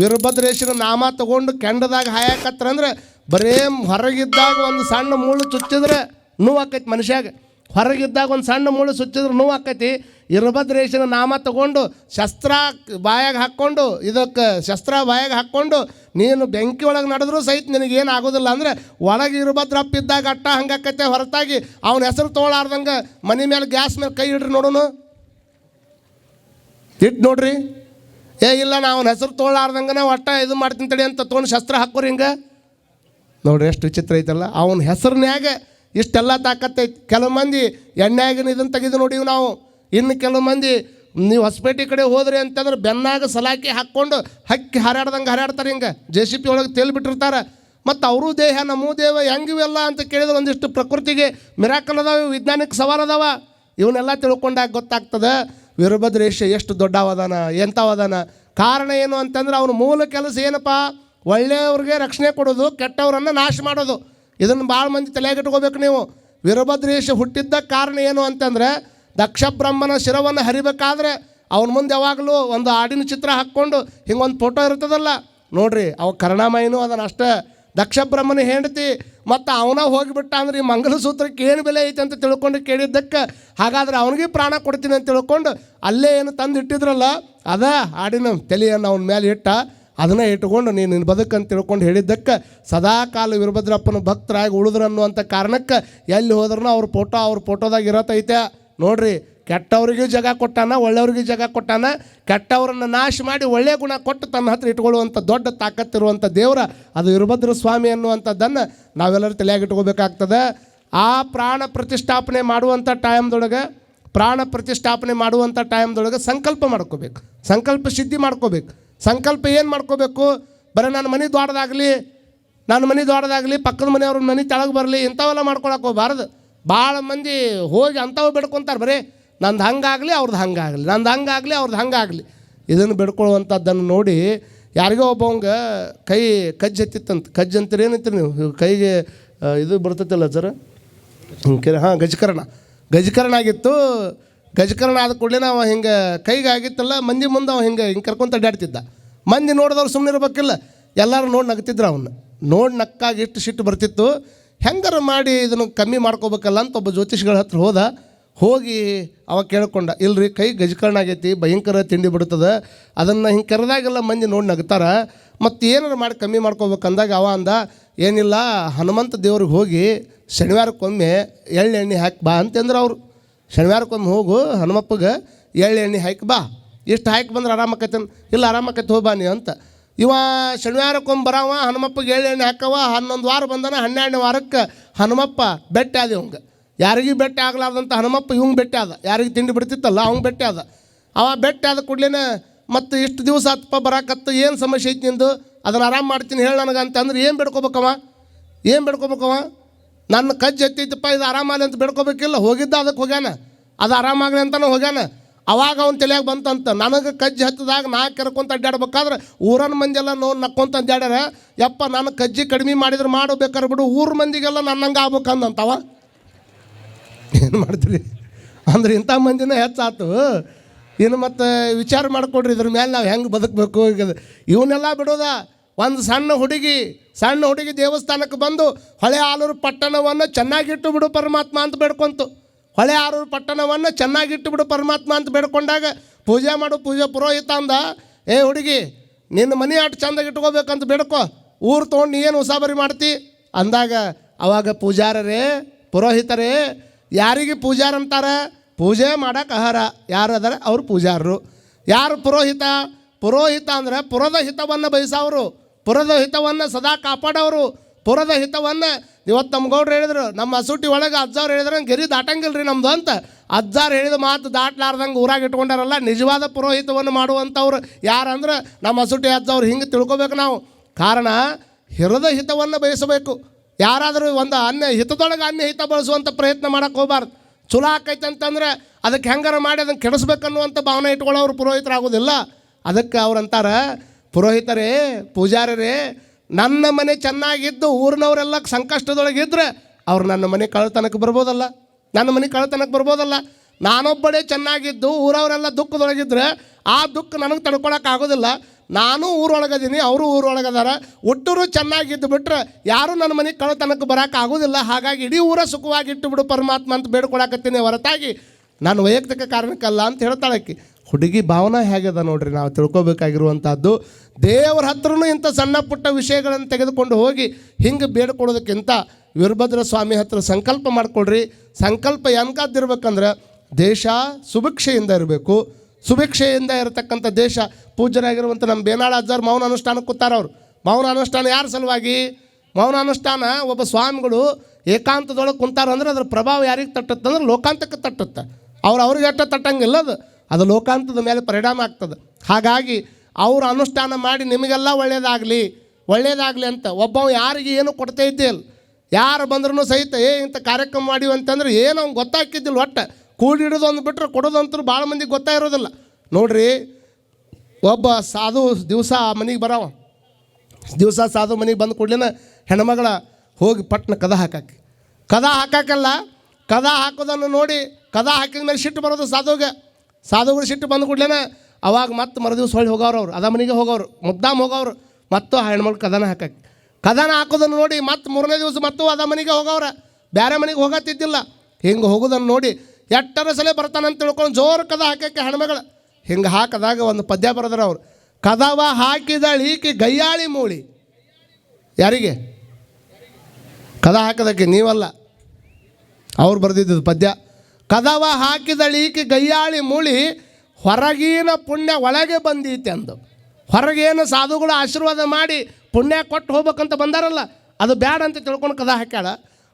ವೀರಭದ್ರೇಶನ ನಾಮ ತಗೊಂಡು ಕೆಂಡದಾಗ ಹಾಯಕತ್ರಂದ್ರೆ ಬರೇ ಹೊರಗಿದ್ದಾಗ ಒಂದು ಸಣ್ಣ ಮುಳ್ಳು ಚುಚ್ಚಿದ್ರೆ ನೋವು ಆಕೈತಿ ಮನುಷ್ಯಾಗ. ಹೊರಗಿದ್ದಾಗ ಒಂದು ಸಣ್ಣ ಮುಳ್ಳು ಸುಚ್ಚಿದ್ರೆ ನೋವು ಆಕೈತಿ ವೀರಭದ್ರೇಶನ ನಾಮ ತಗೊಂಡು ಶಸ್ತ್ರ ಬಾಯಾಗ ಹಾಕ್ಕೊಂಡು, ಇದಕ್ಕೆ ಶಸ್ತ್ರ ಬಾಯಾಗ ಹಾಕ್ಕೊಂಡು ನೀನು ಬೆಂಕಿ ಒಳಗೆ ನಡೆದ್ರೂ ಸಹಿತ ನಿನಗೇನು ಆಗೋದಿಲ್ಲ ಅಂದರೆ ಒಳಗೆ ವೀರಭದ್ರಪ್ಪ ಇದ್ದಾಗ ಅಟ್ಟ ಹಂಗಾಕೈತೆ ಹೊರತಾಗಿ ಅವನ ಹೆಸರು ತೊಗೊಳಾರ್ದಂಗೆ ಮನೆ ಮೇಲೆ ಗ್ಯಾಸ್ ಮೇಲೆ ಕೈ ಇಡ್ರಿ ನೋಡೋನು. ಇಟ್ಟು ನೋಡ್ರಿ. ಏ, ಇಲ್ಲ, ನಾ ಅವನ ಹೆಸರು ನಾವು ಒಟ್ಟ ಇದು ಮಾಡ್ತೀನಿ ತಡಿ ಅಂತ ತೊಗೊಂಡು ಶಸ್ತ್ರ ಹಾಕೋರಿ ಹಿಂಗೆ. ನೋಡ್ರಿ, ಎಷ್ಟು ವಿಚಿತ್ರ ಐತಲ್ಲ. ಅವನ ಹೆಸರಿನ್ಯಾಗ ಇಷ್ಟೆಲ್ಲ ತಾಕತ್ತೈತಿ ಕೆಲವು ಮಂದಿ ಎಣ್ಣೆಯಾಗಿನ ಇದನ್ನು ತೆಗೆದು ನೋಡಿವಿ ನಾವು. ಇನ್ನು ಕೆಲವು ಮಂದಿ ನೀವು ಹೊಸಪೇಟೆ ಕಡೆ ಹೋದ್ರಿ ಅಂತಂದ್ರೆ ಬೆನ್ನಾಗ ಸಲಾಕಿ ಹಾಕ್ಕೊಂಡು ಹಕ್ಕಿ ಹಾರಾಡ್ದಂಗೆ ಹಾರಾಡ್ತಾರೆ ಹಿಂಗೆ. ಜೆ ಸಿ ಪಿ ಒಳಗೆ ತೇಲ್ ಬಿಟ್ಟಿರ್ತಾರೆ. ಮತ್ತು ಅವರೂ ದೇಹ, ನಮ್ಮೂ ದೇವ ಹೆಂಗಿವೆಲ್ಲ ಅಂತ ಕೇಳಿದ್ರೆ ಒಂದಿಷ್ಟು ಪ್ರಕೃತಿಗೆ ಮಿರಾಕಲ್ ಅದಾವೆ ವಿಜ್ಞಾನಿಕ ಸವಾಲು ಅದಾವ. ಇವನ್ನೆಲ್ಲ ತಿಳ್ಕೊಂಡಾಗ ಗೊತ್ತಾಗ್ತದೆ. ವೀರಭದ್ರೇಶ ಎಷ್ಟು ದೊಡ್ಡವದಾನ, ಎಂಥವದಾನ? ಕಾರಣ ಏನು ಅಂತಂದ್ರೆ ಅವನ ಮೂಲ ಕೆಲಸ ಏನಪ್ಪ? ಒಳ್ಳೆಯವ್ರಿಗೆ ರಕ್ಷಣೆ ಕೊಡೋದು, ಕೆಟ್ಟವರನ್ನು ನಾಶ ಮಾಡೋದು. ಇದನ್ನು ಭಾಳ ಮಂದಿ ತಲೆಗೆಟ್ಕೋಬೇಕು ನೀವು. ವೀರಭದ್ರೇಶ ಹುಟ್ಟಿದ್ದ ಕಾರಣ ಏನು ಅಂತಂದ್ರೆ ದಕ್ಷ ಬ್ರಹ್ಮನ ಶಿರವನ್ನು ಹರಿಬೇಕಾದ್ರೆ ಅವನ ಮುಂದೆ ಯಾವಾಗಲೂ ಒಂದು ಆಡಿನ ಚಿತ್ರ ಹಾಕ್ಕೊಂಡು ಹಿಂಗೊಂದು ಫೋಟೋ ಇರ್ತದಲ್ಲ? ನೋಡ್ರಿ, ಅವ ಕರುಣಾಮಯನೂ ಅದನ್ನು ಅಷ್ಟೇ. ದಕ್ಷ ಬ್ರಹ್ಮನ ಹೆಂಡತಿ, ಮತ್ತು ಅವನ ಹೋಗಿಬಿಟ್ಟ ಅಂದ್ರೆ ಈ ಮಂಗಲಸೂತ್ರಕ್ಕೆ ಏನು ಬೆಲೆ ಐತೆ ಅಂತ ತಿಳ್ಕೊಂಡು ಕೇಳಿದ್ದಕ್ಕೆ ಹಾಗಾದ್ರೆ ಅವನಿಗೆ ಪ್ರಾಣ ಕೊಡ್ತೀನಿ ಅಂತ ತಿಳ್ಕೊಂಡು ಅಲ್ಲೇ ಏನು ತಂದು ಇಟ್ಟಿದ್ರಲ್ಲ ಅದ ಆಡಿನ ತಲೆಯನ್ನು ಅವನ ಮೇಲೆ ಇಟ್ಟ, ಅದನ್ನ ಇಟ್ಕೊಂಡು ನೀನು ನಿನ್ನ ಬದುಕಂತ ತಿಳ್ಕೊಂಡು ಹೇಳಿದ್ದಕ್ಕೆ ಸದಾಕಾಲ ವೀರಭದ್ರಪ್ಪನ ಭಕ್ತರಾಗಿ ಉಳಿದ್ರು ಅನ್ನುವಂಥ ಕಾರಣಕ್ಕೆ ಎಲ್ಲಿ ಹೋದ್ರೂ ಅವ್ರ ಫೋಟೋ ಅವ್ರ ಫೋಟೋದಾಗ ಇರತ್ತೈತೆ ನೋಡ್ರಿ ಕೆಟ್ಟವ್ರಿಗೂ ಜಾಗ ಕೊಟ್ಟಾನ, ಒಳ್ಳೆಯವ್ರಿಗೂ ಜಗ ಕೊಟ್ಟಾನ, ಕೆಟ್ಟವ್ರನ್ನ ನಾಶ ಮಾಡಿ ಒಳ್ಳೆಯ ಗುಣ ಕೊಟ್ಟು ತನ್ನ ಹತ್ರ ಇಟ್ಕೊಳ್ಳುವಂಥ ದೊಡ್ಡ ತಾಕತ್ತಿರುವಂಥ ದೇವರ ಅದು ವೀರಭದ್ರ ಸ್ವಾಮಿ ಅನ್ನುವಂಥದ್ದನ್ನು ನಾವೆಲ್ಲರೂ ತಲೆಯಾಗಿ ಇಟ್ಕೋಬೇಕಾಗ್ತದೆ ಆ ಪ್ರಾಣ ಪ್ರತಿಷ್ಠಾಪನೆ ಮಾಡುವಂಥ ಟೈಮ್ದೊಳಗೆ, ಪ್ರಾಣ ಪ್ರತಿಷ್ಠಾಪನೆ ಮಾಡುವಂಥ ಟೈಮ್ದೊಳಗೆ ಸಂಕಲ್ಪ ಮಾಡ್ಕೋಬೇಕು. ಸಂಕಲ್ಪ ಸಿದ್ಧಿ ಮಾಡ್ಕೋಬೇಕು. ಸಂಕಲ್ಪ ಏನು ಮಾಡ್ಕೋಬೇಕು? ಬರೀ ನನ್ನ ಮನೆ ದೊಡ್ಡದಾಗಲಿ ನನ್ನ ಮನೆ ದೊಡ್ಡದಾಗಲಿ ಪಕ್ಕದ ಮನೆಯವ್ರ ಮನೆ ತೆಳಗೆ ಬರಲಿ, ಇಂಥವೆಲ್ಲ ಮಾಡ್ಕೊಳಕ್ಕೆ ಹೋಗ್ಬಾರ್ದು. ಭಾಳ ಮಂದಿ ಹೋಗಿ ಅಂಥವು ಬೇಡ್ಕೊತಾರೆ. ಬರೀ ನಂದು ಹಂಗಾಗಲಿ, ಅವ್ರದ್ದು ಹಂಗಾಗಲಿ. ನಂದು ಹಂಗಾಗಲಿ, ಅವ್ರದ್ದು ಹಂಗಾಗಲಿ. ಇದನ್ನು ಬಿಡ್ಕೊಳ್ಳುವಂಥದ್ದನ್ನು ನೋಡಿ ಯಾರಿಗೋ ಒಬ್ಬವಂಗೆ ಕೈ ಕಜ್ಜಿ ಹತ್ತಿತ್ತಂತ ಕಜ್ಜಿ ಅಂತೀರಿ ಏನಂತೀರಿ ನೀವು? ಕೈಗೆ ಇದು ಬರ್ತೈತಲ್ಲ ಸರ್ ಹಿಂಗೆ ಹಾಂ, ಗಜಕರ್ಣ. ಗಜಕರ್ಣ ಆಗಿತ್ತು. ಗಜಕರ್ಣ ಆದ ಕೂಡಲೇ ಅವ ಹಿಂಗೆ ಕೈಗೆ ಆಗಿತ್ತಲ್ಲ ಮಂದಿ ಮುಂದೆ ಅವ ಹಿಂಗೆ ಹಿಂಗೆ ಕರ್ಕೊಂತ ಅಡ್ಡಾಡ್ತಿದ್ದ ಮಂದಿ ನೋಡಿದವ್ರು ಸುಮ್ಮನೆ ಇರ್ಬೇಕಿಲ್ಲ. ಎಲ್ಲರೂ ನೋಡಿ ನಗ್ತಿದ್ರು ಅವನ್ನ ನೋಡಿ ನಕ್ಕಾಗಿ ಇಷ್ಟು ಸಿಟ್ಟು ಬರ್ತಿತ್ತು. ಹೆಂಗಾರ ಮಾಡಿ ಇದನ್ನು ಕಮ್ಮಿ ಮಾಡ್ಕೋಬೇಕಲ್ಲ ಅಂತ ಒಬ್ಬ ಜ್ಯೋತಿಷಿಗಳ ಹತ್ರ ಹೋದ. ಹೋಗಿ ಅವ ಕೇಳ್ಕೊಂಡ, ಇಲ್ರಿ ಕೈ ಗಜಕರ್ಣ ಆಗೈತಿ, ಭಯಂಕರ ತಿಂಡಿ ಬಿಡ್ತದೆ, ಅದನ್ನು ಹಿಂಗೆ ಕರೆದಾಗೆಲ್ಲ ಮಂದಿ ನೋಡಿ ನಗ್ತಾರ, ಮತ್ತು ಏನಾರು ಮಾಡಿ ಕಮ್ಮಿ ಮಾಡ್ಕೋಬೇಕು ಅಂದಾಗ ಅವ ಅಂದ, ಏನಿಲ್ಲ, ಹನುಮಂತ ದೇವ್ರಿಗೆ ಹೋಗಿ ಶನಿವಾರಕ್ಕೊಮ್ಮೆ ಎಳ್ಳು ಎಣ್ಣೆ ಹಾಕಿ ಬಾ ಅಂತಂದ್ರೆ ಅವರು. ಶನಿವಾರಕ್ಕೊಮ್ಮೆ ಹೋಗು, ಹನುಮಪ್ಪಗೆ ಎಳ್ಳು ಎಣ್ಣೆ ಹಾಕಿ ಬಾ, ಇಷ್ಟು ಹಾಕಿ ಬಂದ್ರೆ ಆರಾಮಕ್ಕೈತೆ ಇಲ್ಲ ಆರಾಮಕ್ಕೈತೆ ಹೋಗಿ ಬಾ ನೀ ಅಂತ. ಇವ ಶನಿವಾರಕ್ಕೊಮ್ಮೆ ಬರವ, ಹನುಮಪ್ಪಗೆ ಎಳ್ಳು ಎಣ್ಣೆ ಹಾಕವ, ಹನ್ನೊಂದು ವಾರ ಬಂದನ, ಹನ್ನೆರಡನೇ ವಾರಕ್ಕೆ ಹನುಮಪ್ಪ ಬೆಟ್ಟ ಅದೇ ಇವಂಗೆ ಯಾರಿಗೂ ಬೆಟ್ಟ ಆಗ್ಲಾರ್ದಂಥ ಹನುಮಪ್ಪ ಇವಂಗೆ ಬೆಟ್ಟ ಆದ. ಯಾರಿಗೆ ತಿಂಡಿ ಬಿಡ್ತಿತ್ತಲ್ಲ ಅವ್ನು ಬೆಟ್ಟ ಆದ. ಅವ ಬೆಟ್ಟ ಆದ ಕೂಡಲೇ ಮತ್ತು ಇಷ್ಟು ದಿವಸ ಆತಪ್ಪ ಬರಾಕತ್ತು, ಏನು ಸಮಸ್ಯೆ ಐತಿ ನಿಂದು? ಅದನ್ನು ಆರಾಮ ಮಾಡ್ತೀನಿ ಹೇಳಿ ನನಗೆ ಅಂತಂದ್ರೆ ಏನು ಬೇಡ್ಕೋಬೇಕವ? ಏನು ಬೇಡ್ಕೋಬೇಕವ? ನನ್ನ ಕಜ್ಜಿ ಎತ್ತೈತಪ್ಪ, ಇದು ಆರಾಮಾಗಲಿ ಅಂತ ಬೇಡ್ಕೋಬೇಕಿಲ್ಲ, ಹೋಗಿದ್ದ ಅದಕ್ಕೆ ಹೋಗ್ಯಾನ. ಅದು ಆರಾಮಾಗಲಿ ಅಂತಾನೆ ಹೋಗ್ಯಾನ. ಅವಾಗ ಅವ್ನ ತಲೆಯಾಗ ಬಂತಂತ, ನನಗೆ ಕಜ್ಜಿ ಹತ್ತದಾಗ ನಾ ಕೆರ್ಕೊಂತ ಅಡ್ಡಾಡ್ಬೇಕಾದ್ರೆ ಊರನ ಮಂದಿಯೆಲ್ಲ ನೋಡಿ ನಕ್ಕೊಂತ ಅಡ್ಡಾಡ್ಯಾರ ಯಪ್ಪ, ನನ್ನ ಕಜ್ಜಿ ಕಡಿಮೆ ಮಾಡಿದ್ರೆ ಮಾಡಬೇಕಾರೆ ಬಿಡು, ಊರ ಮಂದಿಗೆಲ್ಲ ನನ್ನಂಗೆ ಆಗ್ಬೇಕಂದಂತವ. ಏನು ಮಾಡ್ತೀರಿ? ಅಂದ್ರೆ ಇಂಥ ಮಂದಿನ ಹೆಚ್ಚಾತು. ಇನ್ನು ಮತ್ತು ವಿಚಾರ ಮಾಡಿಕೊಡ್ರಿ, ಇದ್ರ ಮೇಲೆ ನಾವು ಹೆಂಗೆ ಬದುಕಬೇಕು? ಈಗ ಇವನ್ನೆಲ್ಲ ಬಿಡೋದ, ಒಂದು ಸಣ್ಣ ಹುಡುಗಿ ಸಣ್ಣ ಹುಡುಗಿ ದೇವಸ್ಥಾನಕ್ಕೆ ಬಂದು ಹೊಳೆ ಆಲೂರು ಪಟ್ಟಣವನ್ನು ಚೆನ್ನಾಗಿಟ್ಟು ಬಿಡು ಪರಮಾತ್ಮ ಅಂತ ಬೇಡ್ಕೊಂತು. ಹೊಳೆ ಆಲೂರು ಪಟ್ಟಣವನ್ನು ಚೆನ್ನಾಗಿಟ್ಟು ಬಿಡು ಪರಮಾತ್ಮ ಅಂತ ಬೇಡ್ಕೊಂಡಾಗ ಪೂಜೆ ಮಾಡು, ಪೂಜೆ ಪುರೋಹಿತ ಅಂದ, ಏ ಹುಡುಗಿ, ನಿನ್ನ ಮನೆ ಆಟ ಚಂದ ಇಟ್ಕೋಬೇಕಂತ ಬೇಡ್ಕೊ. ಊರು ತೊಗೊಂಡು ನೀ ಏನು ಉಸಾಬರಿ ಮಾಡ್ತಿ? ಅಂದಾಗ, ಅವಾಗ ಪೂಜಾರರೇ, ಪುರೋಹಿತರೇ ಯಾರಿಗೆ ಪೂಜಾರ್ ಅಂತಾರೆ? ಪೂಜೆ ಮಾಡಕ್ಕೆ ಅಹರ ಯಾರು ಅದಾರ ಅವ್ರು ಪೂಜಾರರು. ಯಾರು ಪುರೋಹಿತ? ಪುರೋಹಿತ ಅಂದ್ರೆ ಪುರದ ಹಿತವನ್ನು ಬಯಸೋರು. ಪುರದ ಹಿತವನ್ನು ಸದಾ ಕಾಪಾಡೋರು. ಪುರದ ಹಿತವನ್ನು ಇವತ್ತು ನಮ್ಮ ಗೌಡ್ರು ಹೇಳಿದ್ರು, ನಮ್ಮ ಹಸೂಟಿ ಒಳಗೆ ಅಜ್ಜವ್ರು ಹೇಳಿದ್ರೆ ಗೆರಿ ರೀ ನಮ್ಮದು ಅಂತ. ಅಜ್ಜಾರು ಹೇಳಿದ ಮಾತು ದಾಟ್ಲಾರ್ದಂಗೆ ಊರಾಗ ಇಟ್ಕೊಂಡಾರಲ್ಲ, ನಿಜವಾದ ಪುರೋಹಿತವನ್ನು ಮಾಡುವಂಥವ್ರು ಯಾರಂದ್ರೆ ನಮ್ಮ ಹಸೂಟಿ ಅಜ್ಜವ್ರು ಹಿಂಗೆ ತಿಳ್ಕೊಬೇಕು ನಾವು. ಕಾರಣ, ಹಿರದ ಹಿತವನ್ನು ಬಯಸಬೇಕು. ಯಾರಾದರೂ ಒಂದು ಅನ್ಯ ಹಿತದೊಳಗೆ ಅನ್ಯ ಹಿತ ಬಳಸುವಂಥ ಪ್ರಯತ್ನ ಮಾಡಕ್ಕೆ ಹೋಗಬಾರ್ದು. ಚಲೋ ಆಕೈತೆ ಅಂತಂದ್ರೆ ಅದಕ್ಕೆ ಹೆಂಗಾರ ಮಾಡಿ ಅದನ್ನು ಕೆಡಿಸ್ಬೇಕನ್ನುವಂಥ ಭಾವನೆ ಇಟ್ಕೊಳ್ಳೋರು ಪುರೋಹಿತರಾಗೋದಿಲ್ಲ. ಅದಕ್ಕೆ ಅವ್ರು ಅಂತಾರೆ, ಪುರೋಹಿತರೇ ಪೂಜಾರರೇ ನನ್ನ ಮನೆ ಚೆನ್ನಾಗಿದ್ದು ಊರಿನವರೆಲ್ಲ ಸಂಕಷ್ಟದೊಳಗಿದ್ರೆ ಅವ್ರು ನನ್ನ ಮನೆ ಕಳ್ತನಕ್ಕೆ ಬರ್ಬೋದಲ್ಲ. ನನ್ನ ಮನೆ ಕಳ್ತನಕ್ಕೆ ಬರ್ಬೋದಲ್ಲ. ನಾನೊಬ್ಬಳೇ ಚೆನ್ನಾಗಿದ್ದು ಊರವರೆಲ್ಲ ದುಃಖದೊಳಗಿದ್ರೆ ಆ ದುಃಖ ನನಗೆ ತಡ್ಕೊಳಕ್ಕೆ ಆಗೋದಿಲ್ಲ ನಾನು ಊರೊಳಗದೀನಿ, ಅವರು ಊರೊಳಗದಾರ. ಒಟ್ಟೂರು ಚೆನ್ನಾಗಿದ್ದು ಬಿಟ್ರೆ ಯಾರು ನನ್ನ ಮನೆಗೆ ಕಳತನಕ್ಕೆ ಬರೋಕೆ ಆಗೋದಿಲ್ಲ. ಹಾಗಾಗಿ ಇಡೀ ಊರ ಸುಖವಾಗಿ ಇಟ್ಟುಬಿಡು ಪರಮಾತ್ಮ ಅಂತ ಬೇಡ್ಕೊಳಕತ್ತೀನಿ ಹೊರತಾಗಿ ನಾನು ವೈಯಕ್ತಿಕ ಕಾರಣಕ್ಕಲ್ಲ ಅಂತ ಹೇಳ್ತಾಳಕ್ಕೆ ಹುಡುಗಿ ಭಾವನೆ ಹೇಗದ ನೋಡ್ರಿ, ನಾವು ತಿಳ್ಕೊಬೇಕಾಗಿರುವಂಥದ್ದು. ದೇವರ ಹತ್ರನೂ ಇಂಥ ಸಣ್ಣ ಪುಟ್ಟ ವಿಷಯಗಳನ್ನು ತೆಗೆದುಕೊಂಡು ಹೋಗಿ ಹಿಂಗೆ ಬೇಡ್ಕೊಡೋದಕ್ಕಿಂತ ವೀರಭದ್ರ ಸ್ವಾಮಿ ಹತ್ರ ಸಂಕಲ್ಪ ಮಾಡ್ಕೊಳ್ರಿ. ಸಂಕಲ್ಪ ಎಂಕಾದಿರ್ಬೇಕಂದ್ರೆ ದೇಶ ಸುಭಿಕ್ಷೆಯಿಂದ ಇರಬೇಕು. ಸುಭಿಕ್ಷೆಯಿಂದ ಇರತಕ್ಕಂಥ ದೇಶ ಪೂಜ್ಯರಾಗಿರುವಂಥ ನಮ್ಮ ಬೇನಾಳ ಅಜ್ಜಾರ್ ಮೌನ ಅನುಷ್ಠಾನಕ್ಕೆ ಕೂತಾರ ಅವರು. ಮೌನ ಅನುಷ್ಠಾನ ಯಾರ ಸಲುವಾಗಿ? ಮೌನ ಅನುಷ್ಠಾನ ಒಬ್ಬ ಸ್ವಾಮಿಗಳು ಏಕಾಂತದೊಳಗೆ ಕುಂತಾರ ಅಂದ್ರೆ ಅದ್ರ ಪ್ರಭಾವ ಯಾರಿಗೆ ತಟ್ಟುತ್ತೆ ಅಂದ್ರೆ ಲೋಕಾಂತಕ್ಕೆ ತಟ್ಟುತ್ತೆ. ಅವ್ರು ಅವ್ರಿಗೆ ಅಟ್ಟ ತಟ್ಟಂಗಿಲ್ಲ ಅದು. ಅದು ಲೋಕಾಂತದ ಮೇಲೆ ಪರಿಣಾಮ ಆಗ್ತದೆ. ಹಾಗಾಗಿ ಅವರು ಅನುಷ್ಠಾನ ಮಾಡಿ ನಿಮಗೆಲ್ಲ ಒಳ್ಳೇದಾಗಲಿ ಒಳ್ಳೇದಾಗಲಿ ಅಂತ ಒಬ್ಬ ಯಾರಿಗೆ ಏನು ಕೊಡ್ತಾ ಇದ್ದಿಲ್ಲ ಯಾರು ಬಂದ್ರೂ ಸಹಿತ ಏ ಇಂಥ ಕಾರ್ಯಕ್ರಮ ಮಾಡಿವಂತಂದ್ರೆ ಏನು ಅವ್ನು ಗೊತ್ತಾಕಿದ್ದಿಲ್ಲ ಒಟ್ಟು. ಕೂಡಿ ಹಿಡಿದು ಒಂದು ಬಿಟ್ರೆ ಕೊಡೋದಂತೂ ಭಾಳ ಮಂದಿಗೆ ಗೊತ್ತಾ ಇರೋದಿಲ್ಲ. ನೋಡ್ರಿ, ಒಬ್ಬ ಸಾಧು ದಿವಸ ಮನೆಗೆ ಬರವ. ದಿವಸ ಸಾಧು ಮನೆಗೆ ಬಂದ ಕೂಡಲಿನ ಹೆಣ್ಮಗಳ ಹೋಗಿ ಪಟ್ನ ಕದ ಹಾಕಾಕಿ. ಕದ ಹಾಕಾಕಲ್ಲ, ಕದ ಹಾಕೋದನ್ನು ನೋಡಿ ಕದ ಹಾಕಿದ ಮೇಲೆ ಸಿಟ್ಟು ಬರೋದು ಸಾಧುಗೆ. ಸಾಧುಗಳು ಸಿಟ್ಟು ಬಂದ ಕೂಡಲೇನ ಅವಾಗ ಮತ್ತೆ ಮರುದಿವ್ಸ ಹೊಳ್ಳಿ ಹೋಗೋರು ಅವ್ರು, ಅದ ಮನೆಗೆ ಹೋಗೋರು ಮುದ್ದಾಮ್ ಹೋಗೋರು ಮತ್ತು ಆ ಹೆಣ್ಮಗಳು ಕದನ ಹಾಕಕ್ಕೆ ಕದನ ಹಾಕೋದನ್ನು ನೋಡಿ ಮತ್ತೆ ಮೂರನೇ ದಿವಸ ಮತ್ತು ಅದ ಮನೆಗೆ ಹೋಗೋರ ಬೇರೆ ಮನೆಗೆ ಹೋಗತ್ತಿದ್ದಿಲ್ಲ. ಹಿಂಗೆ ಹೋಗೋದನ್ನು ನೋಡಿ ಎಟ್ಟರ ಸಲ ಬರ್ತಾನಂತ ತಿಳ್ಕೊಂಡು ಜೋರು ಕದ ಹಾಕಕ್ಕೆ ಹೆಣ್ಮಗಳು. ಹಿಂಗೆ ಹಾಕಿದಾಗ ಒಂದು ಪದ್ಯ ಬರೆದ್ರೆ ಅವ್ರು. ಕದವ ಹಾಕಿದಳು ಈಕೆ ಗಯ್ಯಾಳಿ ಮೂಳಿ. ಯಾರಿಗೆ? ಕದ ಹಾಕದಕ್ಕೆ ನೀವಲ್ಲ. ಅವ್ರು ಬರೆದಿದ್ದು ಪದ್ಯ. ಕದವ ಹಾಕಿದಳು ಈಕೆ ಗಯ್ಯಾಳಿ ಮೂಳಿ, ಹೊರಗಿನ ಪುಣ್ಯ ಒಳಗೆ ಬಂದೀತೆ ಅಂದು. ಹೊರಗೇನು ಸಾಧುಗಳು ಆಶೀರ್ವಾದ ಮಾಡಿ ಪುಣ್ಯ ಕೊಟ್ಟು ಹೋಗ್ಬೇಕಂತ ಬಂದಾರಲ್ಲ, ಅದು ಬೇಡ ಅಂತ ತಿಳ್ಕೊಂಡು ಕದ ಹಾಕ್ಯಾಳ.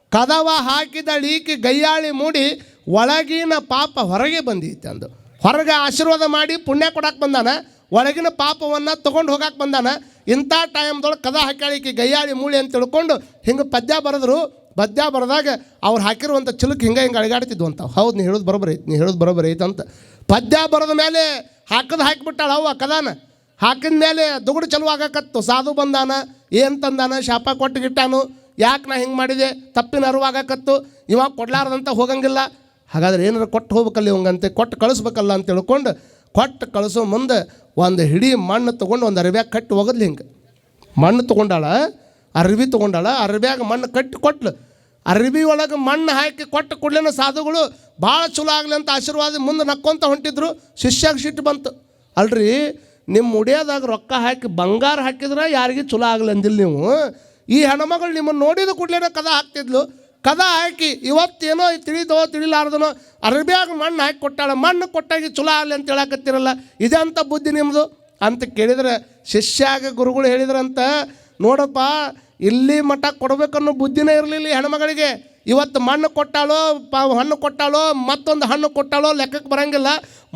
ಕದವ ಹಾಕಿದಳು ಈಕೆ ಗಯ್ಯಾಳಿ ಮೂಡಿ ಒಳಗಿನ ಪಾಪ ಹೊರಗೆ ಬಂದಿತ್ತು ಅಂದು. ಹೊರಗೆ ಆಶೀರ್ವಾದ ಮಾಡಿ ಪುಣ್ಯ ಕೊಡಕ್ಕೆ ಬಂದಾನ, ಒಳಗಿನ ಪಾಪವನ್ನು ತೊಗೊಂಡು ಹೋಗಕ್ಕೆ ಬಂದಾನ, ಇಂಥ ಟೈಮ್ದೊಳಗೆ ಕದ ಹಾಕ್ಯಾಳಿಕೆ ಗಯ್ಯಾಳಿ ಮೂಳಿ ಅಂತ ತಿಳ್ಕೊಂಡು ಹಿಂಗೆ ಪದ್ಯ ಬರೆದ್ರು, ಪದ್ಯ ಬರೆದಾಗ ಅವ್ರು ಹಾಕಿರುವಂಥ ಚಿಲುಕ್ ಹಿಂಗೆ ಹಿಂಗೆ ಅಳಗಾಡ್ತಿದ್ವು ಅಂತ. ಹೌದು, ನೀ ಹೇಳೋದು ಬರೋಬ್ಬರಿ ಐತಿ, ನೀ ಹೇಳೋದು ಬರೋಬ್ಬರಿ ಐತೆ ಅಂತ. ಪದ್ಯ ಬರೆದ ಮೇಲೆ ಹಾಕದ ಹಾಕಿಬಿಟ್ಟಾಳ ಅವ್ವ ಕದಾನ. ಹಾಕಿದ ಮೇಲೆ ದುಗುಡು ಚಲೋ ಆಗಕತ್ತು. ಸಾಧು ಬಂದಾನ, ಏನು ತಂದಾನ, ಶಾಪ ಕೊಟ್ಟು ಗಿಟ್ಟಾನು. ಯಾಕೆ ನಾ ಹಿಂಗೆ ಮಾಡಿದೆ? ತಪ್ಪಿನ ಅರಿವಾಗಕತ್ತು ಇವಾಗ ಕೊಡಲಾರ್ದಂತ ಹೋಗಂಗಿಲ್ಲ. ಹಾಗಾದ್ರೆ ಏನಾರು ಕೊಟ್ಟು ಹೋಗ್ಬೇಕಲ್ಲ ಇವಂಗಂತೆ? ಕೊಟ್ಟು ಕಳಿಸ್ಬೇಕಲ್ಲ ಅಂತ ತಿಳ್ಕೊಂಡು ಕೊಟ್ಟು ಕಳಿಸೋ ಮುಂದೆ ಒಂದು ಹಿಡಿ ಮಣ್ಣು ತೊಗೊಂಡು ಒಂದು ಅರಿವ್ಯಾಗ ಕಟ್ಟಿ ಹೋಗದ್ಲಿ ಹಿಂಗೆ. ಮಣ್ಣು ತೊಗೊಂಡಾಳ, ಅರಿವಿ ತೊಗೊಂಡಾಳ, ಅರಿವ್ಯಾಗ ಮಣ್ಣು ಕಟ್ಟಿ ಕೊಟ್ಲು. ಅರಿವಿ ಒಳಗೆ ಮಣ್ಣು ಹಾಕಿ ಕೊಟ್ಟು ಕೂಡಲೇ ಸಾಧುಗಳು ಭಾಳ ಚಲೋ ಆಗಲಿ ಅಂತ ಆಶೀರ್ವಾದ ಮುಂದೆ ನಕ್ಕೊಂತ ಹೊಂಟಿದ್ರು, ಶಿಷ್ಯಾಗ ಸಿಟ್ಟು ಬಂತು. ಅಲ್ರಿ, ನಿಮ್ಮ ಮುಡಿಯೋದಾಗ ರೊಕ್ಕ ಹಾಕಿ ಬಂಗಾರ ಹಾಕಿದ್ರೆ ಯಾರಿಗೆ ಚಲೋ ಆಗಲಿ ಅಂದಿಲ್ಲ ನೀವು. ಈ ಹೆಣ್ಮಗಳು ನಿಮ್ಮನ್ನು ನೋಡಿದ ಕೂಡಲೇ ಕದ ಹಾಕ್ತಿದ್ಲು. ಕದ ಹಾಕಿ ಇವತ್ತೇನೋ ತಿಳಿದೋ ತಿಳಿಲಾರ್ದನೋ ಅರಬ್ಯಾಗ ಮಣ್ಣು ಹಾಕಿ ಕೊಟ್ಟಾಳ, ಮಣ್ಣು ಕೊಟ್ಟಾಗಿ ಚಲೋ ಆಗಲಿ ಅಂತ ಹೇಳಕತ್ತಿರಲ್ಲ, ಇದಂತ ಬುದ್ಧಿ ನಿಮ್ಮದು ಅಂತ ಕೇಳಿದ್ರೆ ಶಿಷ್ಯಾಗ ಗುರುಗಳು ಹೇಳಿದ್ರಂತ, ನೋಡಪ್ಪ, ಇಲ್ಲಿ ಮಠ ಕೊಡಬೇಕನ್ನೋ ಬುದ್ಧಿನೇ ಇರಲಿಲ್ಲ ಹೆಣ್ಮಗಳಿಗೆ. ಇವತ್ತು ಮಣ್ಣು ಕೊಟ್ಟಾಳೋ ಹಣ್ಣು ಕೊಟ್ಟಾಳೋ, ಮತ್ತೊಂದು ಹಣ್ಣು ಕೊಟ್ಟಾಳೋ ಲೆಕ್ಕಕ್ಕೆ ಬರೋಂಗಿಲ್ಲ.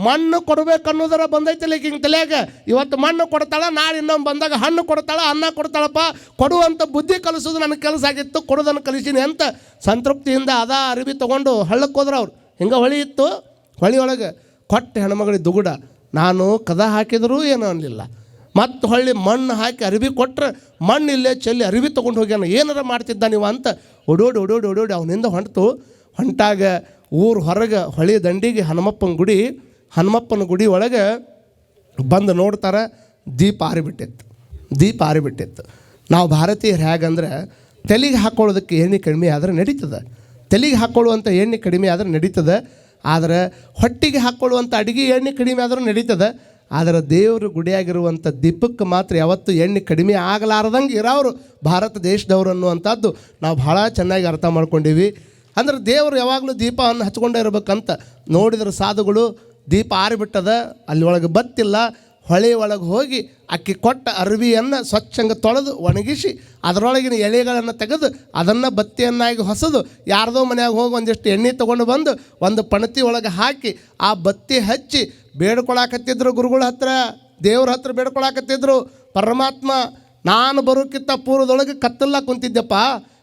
ಮಣ್ಣು ಕೊಡ್ಬೇಕನ್ನೋದರ ಬಂದೈತಿಲ್ಲ ಈಗ ಹಿಂಗೆ ತಲೆಯಾಗ. ಇವತ್ತು ಮಣ್ಣು ಕೊಡ್ತಾಳ, ನಾಳೆ ಇನ್ನೊಮ್ಮೆ ಬಂದಾಗ ಹಣ್ಣು ಕೊಡ್ತಾಳ, ಅನ್ನ ಕೊಡ್ತಾಳಪ್ಪ. ಕೊಡುವಂಥ ಬುದ್ಧಿ ಕಲಿಸೋದು ನನಗೆ ಕೆಲಸ ಆಗಿತ್ತು, ಕೊಡೋದನ್ನು ಕಲಿಸೀನಿ ಅಂತ ಸಂತೃಪ್ತಿಯಿಂದ ಅದ ಅರಿವಿ ತೊಗೊಂಡು ಹಳ್ಳಕ್ಕೆ ಹೋದ್ರೆ ಅವ್ರು. ಹಿಂಗೆ ಹೊಳಿ ಇತ್ತು. ಹೊಳಿ ಒಳಗೆ ಕೊಟ್ಟ ಹೆಣ್ಮಗಳಿಗೆ ದುಗುಡ. ನಾನು ಕದ ಹಾಕಿದರೂ ಏನೂ ಅನ್ನಲಿಲ್ಲ ಮತ್ತು ಹೊಳ್ಳಿ ಮಣ್ಣು ಹಾಕಿ ಅರಿವಿ ಕೊಟ್ರೆ ಮಣ್ಣು ಇಲ್ಲೇ ಚೆಲ್ಲಿ ಅರಿವಿ ತೊಗೊಂಡು ಹೋಗ್ಯಾನ ಏನಾರ ಮಾಡ್ತಿದ್ದ ನೀವು ಅಂತ ಓಡೋಡಿ ಓಡೋಡಿ ಓಡೋಡಿ ಅವನಿಂದ ಹೊಂಟು ಹೊಂಟಾಗ ಊರು ಹೊರಗೆ ಹೊಳಿ ದಂಡಿಗೆ ಹನುಮಪ್ಪನ ಗುಡಿ ಹನುಮಪ್ಪನ ಗುಡಿ ಒಳಗೆ ಬಂದು ನೋಡ್ತಾರೆ ದೀಪ ಆರಿಬಿಟ್ಟಿತ್ತು. ದೀಪ ಆರಿಬಿಟ್ಟಿತ್ತು. ನಾವು ಭಾರತೀಯರು ಹೇಗಂದ್ರೆ ತಲೆಗೆ ಹಾಕ್ಕೊಳ್ಳೋದಕ್ಕೆ ಎಣ್ಣೆ ಕಡಿಮೆ ಆದರೆ ನಡೀತದೆ. ತಲೆಗೆ ಹಾಕ್ಕೊಳ್ಳುವಂಥ ಎಣ್ಣೆ ಕಡಿಮೆ ಆದರೆ ನಡೀತದೆ. ಆದರೆ ಹೊಟ್ಟಿಗೆ ಹಾಕ್ಕೊಳ್ಳುವಂಥ ಅಡುಗೆ ಎಣ್ಣೆ ಕಡಿಮೆ ಆದರೂ ನಡೀತದೆ. ಆದರೆ ದೇವರು ಗುಡಿಯಾಗಿರುವಂಥ ದೀಪಕ್ಕೆ ಮಾತ್ರ ಯಾವತ್ತೂ ಎಣ್ಣೆ ಕಡಿಮೆ ಆಗಲಾರ್ದಂಗೆ ಇರೋರು ಭಾರತ ದೇಶದವರು ಅನ್ನುವಂಥದ್ದು ನಾವು ಭಾಳ ಚೆನ್ನಾಗಿ ಅರ್ಥ ಮಾಡ್ಕೊಂಡೀವಿ. ಅಂದ್ರೆ ದೇವರು ಯಾವಾಗಲೂ ದೀಪವನ್ನು ಹಚ್ಕೊಂಡೇ ಇರಬೇಕಂತ ನೋಡಿದ್ರೆ ಸಾಧುಗಳು ದೀಪ ಆರಿಬಿಟ್ಟದ ಅಲ್ಲಿ ಒಳಗೆ ಬತ್ತಿಲ್ಲ ಹೊಳೆ ಒಳಗೆ ಹೋಗಿ ಅಕ್ಕಿ ಕೊಟ್ಟ ಅರ್ವಿಯನ್ನು ಸ್ವಚ್ಛಂಗೆ ತೊಳೆದು ಒಣಗಿಸಿ ಅದರೊಳಗಿನ ಎಳೆಗಳನ್ನು ತೆಗೆದು ಅದನ್ನು ಬತ್ತಿಯನ್ನಾಗಿ ಹೊಸದು. ಯಾರದೋ ಮನೆಯಾಗ ಹೋಗಿ ಒಂದಿಷ್ಟು ಎಣ್ಣೆ ತೊಗೊಂಡು ಬಂದು ಒಂದು ಪಣತಿ ಒಳಗೆ ಹಾಕಿ ಆ ಬತ್ತಿ ಹಚ್ಚಿ ಬೇಡ್ಕೊಳಕತ್ತಿದ್ರು ಗುರುಗಳ ಹತ್ರ, ದೇವ್ರ ಹತ್ರ ಬೇಡ್ಕೊಳಕತ್ತಿದ್ರು. ಪರಮಾತ್ಮ, ನಾನು ಬರೋಕ್ಕಿಂತ ಪೂರ್ವದೊಳಗೆ ಕತ್ತಲ್ಲ ಕುಂತಿದ್ದೆಪ್ಪ.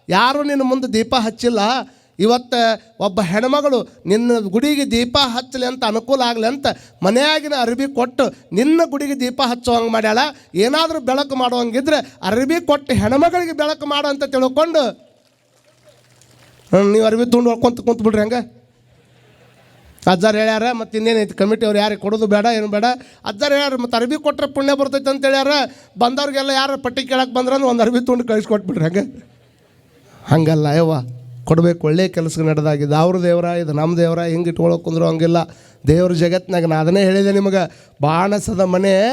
ಯಾರು ನಿನ್ನ ಮುಂದೆ ದೀಪ ಹಚ್ಚಿಲ್ಲ. ಇವತ್ತು ಒಬ್ಬ ಹೆಣ್ಮಗಳು ನಿನ್ನ ಗುಡಿಗೆ ದೀಪ ಹಚ್ಚಲಿ ಅಂತ ಅನುಕೂಲ ಆಗಲಿ ಅಂತ ಮನೆಯಾಗಿನ ಅರಬಿ ಕೊಟ್ಟು ನಿನ್ನ ಗುಡಿಗೆ ದೀಪ ಹಚ್ಚುವಂಗೆ ಮಾಡ್ಯಾಳ. ಏನಾದರೂ ಬೆಳಕು ಮಾಡುವಂಗಿದ್ರೆ ಅರಬಿ ಕೊಟ್ಟು ಹೆಣ್ಮಗಳಿಗೆ ಬೆಳಕು ಮಾಡು ಅಂತ ತಿಳ್ಕೊಂಡು. ನೀವು ಅರಬಿ ತುಂಡು ಹೊಡ್ಕೊಂತ ಕುಂತು ಬಿಡ್ರಿ ಹಂಗೆ. ಅಜ್ಜಾರು ಹೇಳ್ಯಾರ, ಮತ್ತು ಇನ್ನೇನೈತಿ ಕಮಿಟಿ ಅವ್ರು ಯಾರಿಗೆ ಕೊಡೋದು ಬೇಡ, ಏನು ಬೇಡ. ಅಜ್ಜಾರು ಹೇಳ್ಯಾರ, ಮತ್ತು ಅರ್ಬಿ ಕೊಟ್ಟರೆ ಪುಣ್ಯ ಬರ್ತೈತೆ ಅಂತ ಹೇಳ್ಯಾರ. ಬಂದವ್ರಿಗೆಲ್ಲ ಯಾರು ಪಟ್ಟಿ ಕೇಳಕ್ಕೆ ಬಂದ್ರೆ ಒಂದು ಅರ್ಬಿ ತುಂಡು ಕಳಿಸ್ಕೊಟ್ಬಿಡ್ರಿ ಹಂಗೆ. ಹಂಗಲ್ಲ ಯವ್ವ. ಕೊಡಬೇಕು ಒಳ್ಳೆಯ ಕೆಲಸ ನಡೆದಾಗಿದೆ. ಅವ್ರ ದೇವರ, ಇದು ನಮ್ಮ ದೇವರ, ಹಿಂಗೆ ಇಟ್ಕೊಳಕ್ಕೆ ಕುಂದ್ರು ಹಂಗಿಲ್ಲ. ದೇವ್ರ ಜಗತ್ತಿನಾಗ ನಾನು ಅದನ್ನೇ ಹೇಳಿದೆ ನಿಮಗೆ, ಬಾಣಸದ ಮನೆ,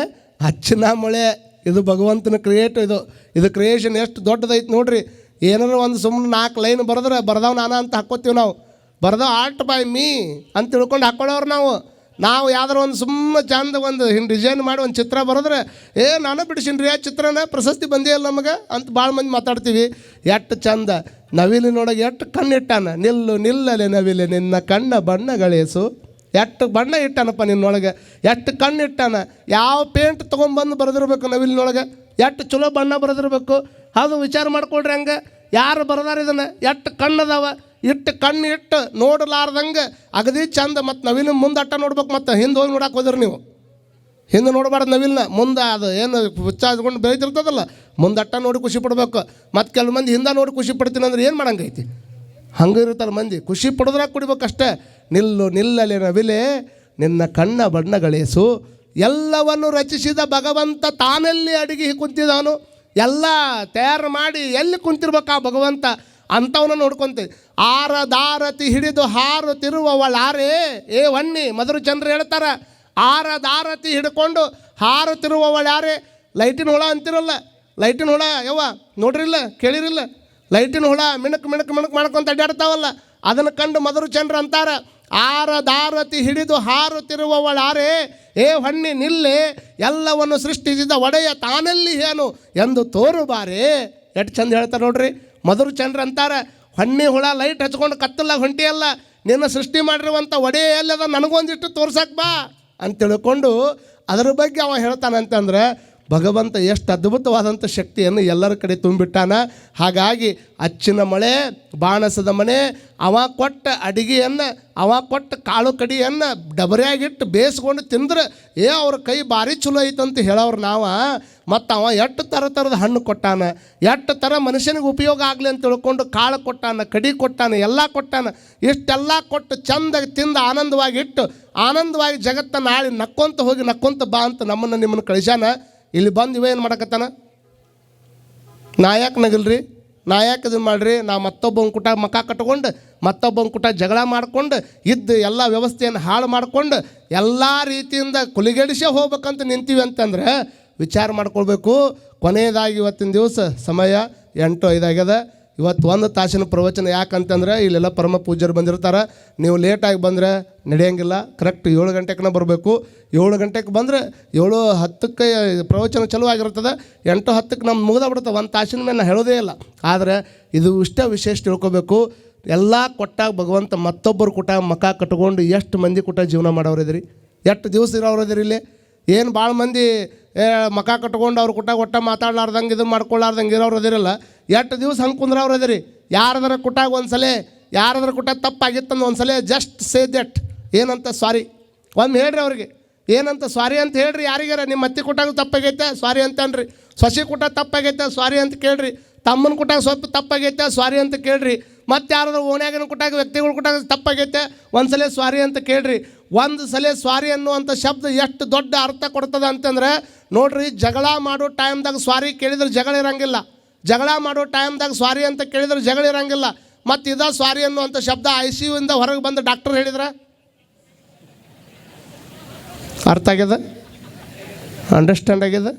ಹಚ್ಚಿನ ಮಳೆ, ಇದು ಭಗವಂತನ ಕ್ರಿಯೇಟ್ ಇದು ಇದು ಕ್ರಿಯೇಷನ್ ಎಷ್ಟು ದೊಡ್ಡದೈತೆ ನೋಡ್ರಿ. ಏನಾರು ಒಂದು ಸುಮ್ಮನೆ ನಾಲ್ಕು ಲೈನ್ ಬರೆದ್ರೆ, ಬರ್ದಾವ್ ನಾನು ಅಂತ ಹಾಕ್ಕೋತೀವಿ ನಾವು. ಬರ್ದಾವ್ ಆರ್ಟ್ ಬೈ ಮೀ ಅಂತ ತಿಳ್ಕೊಂಡು ಹಾಕ್ಕೊಳ್ಳೋರು ನಾವು. ನಾವು ಯಾವ್ದಾರು ಒಂದು ಸುಮ್ಮನೆ ಚಂದ ಒಂದು ಹಿಂಗೆ ಡಿಸೈನ್ ಮಾಡಿ ಒಂದು ಚಿತ್ರ ಬರೆದ್ರೆ, ಏ, ನಾನು ಬಿಡಿಸಿನ್ರಿ, ಆ ಚಿತ್ರನ ಪ್ರಶಸ್ತಿ ಬಂದೇ ಇಲ್ಲ ನಮಗೆ ಅಂತ ಭಾಳ ಮಂದಿ ಮಾತಾಡ್ತೀವಿ. ಎಷ್ಟು ಚಂದ. ನವಿಲಿನೊಳಗೆ ಎಷ್ಟು ಕಣ್ಣಿಟ್ಟಾನ? ನಿಲ್ಲು, ನಿಲ್ಲಲೆ ನವಿಲೆ, ನಿನ್ನ ಕಣ್ಣ ಬಣ್ಣಗಳೇಸು. ಎಷ್ಟು ಬಣ್ಣ ಇಟ್ಟಾನಪ್ಪ ನಿನ್ನೊಳಗೆ? ಎಷ್ಟು ಕಣ್ಣಿಟ್ಟಾನ? ಯಾವ ಪೇಂಟ್ ತೊಗೊಂಬಂದು ಬರೆದಿರ್ಬೇಕು ನವಿಲಿನೊಳಗೆ? ಎಷ್ಟು ಚಲೋ ಬಣ್ಣ ಬರೆದಿರ್ಬೇಕು? ಅದು ವಿಚಾರ ಮಾಡ್ಕೊಳ್ರಿ ಹಂಗೆ. ಯಾರು ಬರದಾರ ಇದನ್ನು? ಎಷ್ಟು ಕಣ್ಣದಾವ? ಇಟ್ಟು ಕಣ್ಣು ಇಟ್ಟು ನೋಡಲಾರ್ದಂಗೆ ಅಗದಿ ಚಂದ ಮತ್ತು ನವಿಲಿನ ಮುಂದಟ್ಟ ನೋಡ್ಬೇಕು ಮತ್ತು ಹಿಂದೆ ಹೋಗಿ ನೋಡಕ್ಕೆ ಹೋದ್ರಿ ನೀವು. ಹಿಂದೆ ನೋಡಬಾರ್ದು ನವಿಲ್ನ ಮುಂದೆ ಅದು ಏನು ಹುಚ್ಚಾದ್ಕೊಂಡು ಬೆಳೀತಿರ್ತದಲ್ಲ ಮುಂದೆ ಅಟ್ಟ ನೋಡಿ ಖುಷಿ ಪಡ್ಬೇಕು. ಮತ್ತು ಕೆಲವು ಮಂದಿ ಹಿಂದೆ ನೋಡಿ ಖುಷಿ ಪಡ್ತೀನಿ ಅಂದ್ರೆ ಏನು ಮಾಡಂಗೈತಿ ಹಂಗೆ ಇರುತ್ತಲ್ಲ ಮಂದಿ. ಖುಷಿ ಪಡೋದ್ರಾಗ ಕುಡಿಬೇಕಷ್ಟೇ. ನಿಲ್ಲು, ನಿಲ್ಲಲಿ ನವಿಲೆ, ನಿನ್ನ ಕಣ್ಣ ಬಣ್ಣಗಳೇಸು. ಎಲ್ಲವನ್ನು ರಚಿಸಿದ ಭಗವಂತ ತಾನೆಲ್ಲಿ ಅಡಿಗೆ ಕುಂತಿದವನು ಎಲ್ಲ ತಯಾರು ಮಾಡಿ ಎಲ್ಲಿ ಕುಂತಿರ್ಬೇಕು ಆ ಭಗವಂತ? ಅಂಥವನ್ನ ನೋಡ್ಕೊಂತೀವಿ. ಆರ ದಾರತಿ ಹಿಡಿದು ಹಾರುತ್ತಿರುವವಳಾರೇ ಏ ವನ್ನಿ ಮಧುರ ಚಂದ್ರ ಹೇಳ್ತಾರ ಆರ ಹಿಡ್ಕೊಂಡು ಹಾರುತ್ತಿರುವವಳು ಯಾರೇ? ಲೈಟಿನ ಹುಳ ಅಂತಿರಲ್ಲ. ಲೈಟಿನ ಹುಳ ಯವ್ವ, ನೋಡ್ರಿಲ್ಲ, ಕೇಳಿರಿಲ್ಲ. ಲೈಟಿನ ಹುಳ ಮಿಣಕ್ ಮಿಣಕ್ ಮಿಣಕ್ ಮಾಡ್ಕೊಂತ ಅಡ್ಡಾಡ್ತಾವಲ್ಲ. ಅದನ್ನು ಕಂಡು ಮಧುರ ಚಂದ್ರ ಅಂತಾರ. ಆರ ದಾರತಿ ಹಿಡಿದು ಹಾರುತ್ತಿರುವವಳಾರೇ ಏ ಹಣ್ಣಿ, ನಿಲ್ಲೆ, ಎಲ್ಲವನ್ನು ಸೃಷ್ಟಿಸಿದ ಒಡೆಯ ತಾನಲ್ಲಿ ಏನು ಎಂದು ತೋರುಬಾರೆ ಎಷ್ಟು ಚಂದ ಹೇಳ್ತಾರೆ ನೋಡ್ರಿ. ಮಧುರ ಚಂದ್ರ ಅಂತಾರೆ, ಹಣ್ಣಿ, ಹುಳ, ಲೈಟ್ ಹಚ್ಕೊಂಡು ಹೊಂಟಿ ಹೊಂಟಿಯಲ್ಲ. ನಿನ್ನ ಸೃಷ್ಟಿ ಮಾಡಿರುವಂಥ ಒಡೆಯ ಎಲ್ಲದ ನನಗೊಂದಿಷ್ಟು ತೋರ್ಸಕ್ಕೆ ಬಾ. ಅಂತ ತಿಳ್ಕೊಂಡು ಅದರ ಬಗ್ಗೆ ಅವ ಹೇಳ್ತಾನಂತಂದ್ರೆ ಭಗವಂತ ಎಷ್ಟು ಅದ್ಭುತವಾದಂಥ ಶಕ್ತಿಯನ್ನು ಎಲ್ಲರ ಕಡೆ ತುಂಬಿಟ್ಟಾನ? ಹಾಗಾಗಿ ಅಚ್ಚಿನ ಮಳೆ, ಬಾಣಸದ ಮನೆ, ಅವ ಕೊಟ್ಟ ಅಡಿಗೆಯನ್ನು, ಅವ ಕೊಟ್ಟ ಕಾಳು ಕಡಿಯನ್ನು ಡಬರಿಯಾಗಿಟ್ಟು ಬೇಯಿಸ್ಕೊಂಡು ತಿಂದ್ರೆ ಏ, ಅವ್ರ ಕೈ ಭಾರಿ ಚಲೋ ಐತಂತ ಹೇಳೋರು ನಾವು. ಮತ್ತು ಅವ ಎಷ್ಟು ಥರ ಥರದ ಹಣ್ಣು ಕೊಟ್ಟಾನ? ಎಷ್ಟು ಥರ ಮನುಷ್ಯನಿಗೆ ಉಪಯೋಗ ಆಗಲಿ ಅಂತ ತಿಳ್ಕೊಂಡು ಕಾಳು ಕೊಟ್ಟಾನ, ಕಡಿ ಕೊಟ್ಟಾನ, ಎಲ್ಲ ಕೊಟ್ಟಾನ? ಇಷ್ಟೆಲ್ಲ ಕೊಟ್ಟು ಚಂದಾಗಿ ತಿಂದು ಆನಂದವಾಗಿ ಇಟ್ಟು ಆನಂದವಾಗಿ ಜಗತ್ತನ್ನು ಆಳಿ ನಕ್ಕೊಂತ ಹೋಗಿ ನಕ್ಕೊಂತ ಬಾ ಅಂತ ನಮ್ಮನ್ನು ನಿಮ್ಮನ್ನು ಕಳಿಸ್ಯಾನ? ಇಲ್ಲಿ ಬಂದು ಇವ ಏನು ಮಾಡಕತ್ತಾನ? ನಾ ಯಾಕೆ ನಗಲ್ರಿ? ನಾ ಯಾಕೆ ಇದನ್ನು ಮಾಡ್ರಿ? ನಾ ಮತ್ತೊಬ್ಬನ ಕುಟ ಮಕ ಕಟ್ಕೊಂಡು, ಮತ್ತೊಬ್ಬನ ಕುಟ ಜಗಳ ಮಾಡ್ಕೊಂಡು, ಇದ್ದು ಎಲ್ಲ ವ್ಯವಸ್ಥೆಯನ್ನು ಹಾಳು ಮಾಡ್ಕೊಂಡು, ಎಲ್ಲ ರೀತಿಯಿಂದ ಕುಲಿಗೆಡಿಸೇ ಹೋಗ್ಬೇಕಂತ ನಿಂತೀವಿ ಅಂತಂದ್ರೆ ವಿಚಾರ ಮಾಡ್ಕೊಳ್ಬೇಕು. ಕೊನೆಯದಾಗಿ ಇವತ್ತಿನ ದಿವಸ ಸಮಯ ಎಂಟು ಐದಾಗ್ಯದ. ಇವತ್ತು ಒಂದು ತಾಸಿನ ಪ್ರವಚನ ಯಾಕಂತಂದ್ರೆ ಇಲ್ಲೆಲ್ಲ ಪರಮ ಪೂಜ್ಯರು ಬಂದಿರ್ತಾರೆ. ನೀವು ಲೇಟಾಗಿ ಬಂದರೆ ನಡೆಯಂಗಿಲ್ಲ. ಕರೆಕ್ಟ್ ಏಳು ಗಂಟೆಗೆ ಬರಬೇಕು. ಏಳು ಗಂಟೆಗೆ ಬಂದರೆ ಏಳು ಹತ್ತಕ್ಕೆ ಪ್ರವಚನ ಚಲೋ ಆಗಿರ್ತದೆ. ಎಂಟು ಹತ್ತಕ್ಕೆ ನಮ್ಮ ಮುಗ್ದ ಬಿಡುತ್ತೆ ಒಂದು ತಾಸಿನ ಮೇಲೆ ನಾ ಹೇಳೋದೇ ಇಲ್ಲ. ಆದರೆ ಇದು ಇಷ್ಟ ವಿಶೇಷ ತಿಳ್ಕೊಬೇಕು. ಎಲ್ಲ ಕೊಟ್ಟಾಗ ಭಗವಂತ ಮತ್ತೊಬ್ಬರು ಕುಟ ಮಖ ಕಟ್ಕೊಂಡು ಎಷ್ಟು ಮಂದಿ ಕುಟ ಜೀವನ ಮಾಡೋರಿದ್ರಿ ಎಷ್ಟು ದಿವಸ ಇರೋರಿದ್ರಿ ಇಲ್ಲಿ? ಏನು ಭಾಳ ಮಂದಿ ಮಕ ಕಟ್ಕೊಂಡು ಅವ್ರ ಕುಟ ಒಟ್ಟ ಮಾತಾಡ್ಲಾರ್ದಂಗೆ ಇದು ಮಾಡ್ಕೊಳ್ಳಾರ್ದಂಗೆ ಇರೋರು ಅದಿರಲ್ಲ. ಎಷ್ಟು ದಿವಸ ಹಂಗೆ ಕುಂದ್ರವ್ರು ಅದಿರಿ? ಯಾರದರ ಕುಟಾಗ ಒಂದ್ಸಲ, ಯಾರದ್ರ ಕುಟ ತಪ್ಪಾಗಿತ್ತಂದು ಒಂದ್ಸಲ ಜಸ್ಟ್ ಸೇ ದಟ್ ಏನಂತ ಸಾರಿ ಒಮ್ಮೆ ಹೇಳ್ರಿ ಅವ್ರಿಗೆ. ಏನಂತ ಸಾರಿ ಅಂತ ಹೇಳ್ರಿ ಯಾರಿಗಾರ? ನಿಮ್ಮ ಅತ್ತಿ ಕುಟಾಗ ತಪ್ಪಾಗೈತೆ ಸಾರಿ ಅಂತನ್ರಿ ಸೊಸಿ ಕುಟ ತಪ್ಪಾಗೈತೆ ಸಾರಿ ಅಂತ ಕೇಳ್ರಿ. ತಮ್ಮನ ಕುಟಾಗ ಸ್ವಲ್ಪ ತಪ್ಪಾಗೈತೆ ಸಾರಿ ಅಂತ ಕೇಳ್ರಿ. ಮತ್ತು ಯಾರಾದ್ರೂ ಓಣ್ಯಾಗಿನ ಕುಟಾಗ ವ್ಯಕ್ತಿಗಳ ಕುಟಾಗ ತಪ್ಪಾಗೈತೆ ಒಂದು ಸಲ ಸ್ವಾರಿ ಅಂತ ಕೇಳ್ರಿ. ಒಂದು ಸಲ ಸ್ವಾರಿ ಅನ್ನುವಂಥ ಶಬ್ದ ಎಷ್ಟು ದೊಡ್ಡ ಅರ್ಥ ಕೊಡ್ತದೆ ಅಂತಂದ್ರೆ, ನೋಡ್ರಿ, ಜಗಳ ಮಾಡೋ ಟೈಮ್ದಾಗ ಸ್ವಾರಿ ಕೇಳಿದ್ರೆ ಜಗಳ ಇರಂಗಿಲ್ಲ. ಜಗಳ ಮಾಡೋ ಟೈಮ್ದಾಗ ಸ್ವಾರಿ ಅಂತ ಕೇಳಿದ್ರೆ ಜಗಳ ಇರಂಗಿಲ್ಲ. ಮತ್ತು ಇದ ಸ್ವಾರಿ ಅನ್ನುವಂಥ ಶಬ್ದ ಐ ಸಿ ಯುಯಿಂದ ಹೊರಗೆ ಬಂದು ಡಾಕ್ಟರ್ ಹೇಳಿದ್ರೆ? ಅರ್ಥ ಆಗ್ಯದ? ಅಂಡರ್ಸ್ಟ್ಯಾಂಡ್ ಆಗ್ಯದ?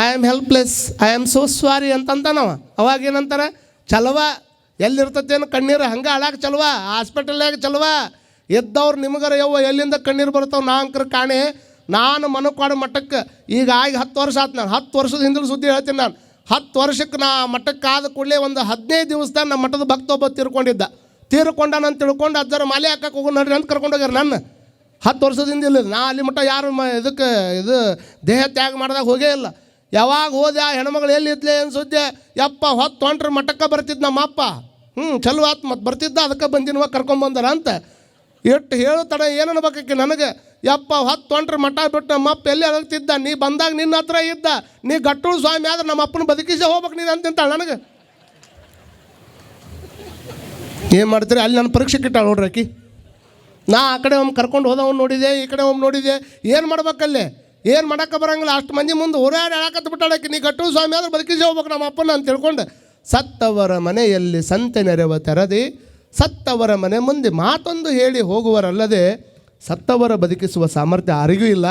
I am helpless I am so sorry ಅಂತಂತಾನವ ಅವಾಗ ಏನಂತಾರೆ, ಚಲವ ಎಲ್ಲಿರ್ತತೇನು ಕಣ್ಣೀರು ಹಂಗೆ ಅಳಾಕ ಚಲುವ ಹಾಸ್ಪಿಟಲ್ನಾಗ ಚಲವ ಎದ್ದವ್ರು ನಿಮಗರ ಯವ್ವ, ಎಲ್ಲಿಂದ ಕಣ್ಣೀರು ಬರ್ತಾವೆ ನಾ ಅಂಕರ್ ಕಾಣೆ. ನಾನು ಮನಕ್ವಾಡ ಮಠಕ್ಕೆ, ಈಗ ಆಗಿ ಹತ್ತು ವರ್ಷ ಆತು ನಾನು. ಹತ್ತು ವರ್ಷದ ಹಿಂದಿನ ಸುದ್ದಿ ಹೇಳ್ತೀನಿ ನಾನು. ಹತ್ತು ವರ್ಷಕ್ಕೆ ನಾ ಮಠಕ್ಕೆ ಆದ ಕೂಡಲೇ ಒಂದು ಹದಿನೈದು ದಿವಸದಾಗ ನಮ್ಮ ಮಠದ ಭಕ್ತ ಒಬ್ಬ ತೀರ್ಕೊಂಡಿದ್ದ. ತೀರ್ಕೊಂಡಾನ ಅಂತ ತಿಳ್ಕೊಂಡು ಅದರ ಮಾಲೆ ಹಾಕಕ್ಕೆ ಹೋಗೋ ನಡ್ರಿ ಅಂತ ಕರ್ಕೊಂಡು ಹೋಗ್ಯಾರ ನನ್ನ. ಹತ್ತು ವರ್ಷದಿಂದ ಇಲ್ಲ ನಾ ಅಲ್ಲಿ ಮಠ ಯಾರು ಮ, ಇದಕ್ಕೆ, ಇದು ದೇಹ ತ್ಯಾಗ ಮಾಡಿದಾಗ ಹೋಗೇ ಇಲ್ಲ. ಯಾವಾಗ ಹೋದೆ ಆ ಹೆಣ್ಮಗಳು ಎಲ್ಲಿದ್ಲೆ ಸುದ್ದಿ? ಯಪ್ಪ ಹೊತ್ತು ಹೊಂಟ್ರೆ ಮಠಕ್ಕೆ ಬರ್ತಿದ್ದೆ ನಮ್ಮ ಅಪ್ಪ ಹ್ಞೂ ಚಲೋ ಆತು ಮತ್ತು ಬರ್ತಿದ್ದ, ಅದಕ್ಕೆ ಬಂದಿನವ ಕರ್ಕೊಂಬಂದಾರ ಅಂತ. ಎಷ್ಟು ಹೇಳ್ತಾಳೆ ತಡ, ಏನು ಅನ್ಬೇಕಕ್ಕೆ ನನಗೆ? ಯಪ್ಪ, ಹತ್ತು ಹೊಂಟ್ರ ಮಠ ಬಿಟ್ಟು ನಮ್ಮ ಅಪ್ಪ ಎಲ್ಲಿ ಅಳಗ್ತಿದ್ದ ನೀ ಬಂದಾಗ ನಿನ್ನ ಹತ್ರ ಇದ್ದ. ನೀ ಗಟ್ಟು ಸ್ವಾಮಿ ಆದ್ರೆ ನಮ್ಮ ಅಪ್ಪನ ಬದುಕಿಸೇ ಹೋಗ್ಬೇಕು ನೀನು ಅಂತಿಂತಾಳೆ ನನಗೆ. ಏನು ಮಾಡ್ತೀರಿ? ಅಲ್ಲಿ ನನ್ನ ಪರೀಕ್ಷೆ ಕಿಟ್ಟಾಳೆ ನೋಡ್ರಿ ಆಕಿ. ನಾ ಆ ಕಡೆ ಒಮ್ಮೆ ಕರ್ಕೊಂಡು ಹೋದವನು ನೋಡಿದೆ, ಈ ಕಡೆ ಒಮ್ಮೆ ನೋಡಿದೆ. ಏನು ಮಾಡ್ಬೇಕಲ್ಲೇ ಏನು ಮಾಡೋಕ್ಕೆ ಬರಂಗಿಲ್ಲ? ಅಷ್ಟು ಮಂದಿ ಮುಂದೆ ಓಡಾಡಿ ಹೇಳಕತ್ತ ಬಿಟ್ಟಾಳಕ್ಕೆ ನೀ ಗಟ್ಟು ಸ್ವಾಮಿ ಆದ್ರೆ ಬದುಕಿಸೇ ಹೋಗ್ಬೇಕು ನಮ್ಮ ಅಪ್ಪನ ಅಂತ ತಿಳ್ಕೊಂಡು. ಸತ್ತವರ ಮನೆಯಲ್ಲಿ ಸಂತೆ ನೆರವ ತೆರದಿ ಸತ್ತವರ ಮನೆ ಮುಂದೆ ಮಾತೊಂದು ಹೇಳಿ ಹೋಗುವರಲ್ಲದೆ ಸತ್ತವರ ಬದುಕಿಸುವ ಸಾಮರ್ಥ್ಯ ಯಾರಿಗೂ ಇಲ್ಲ.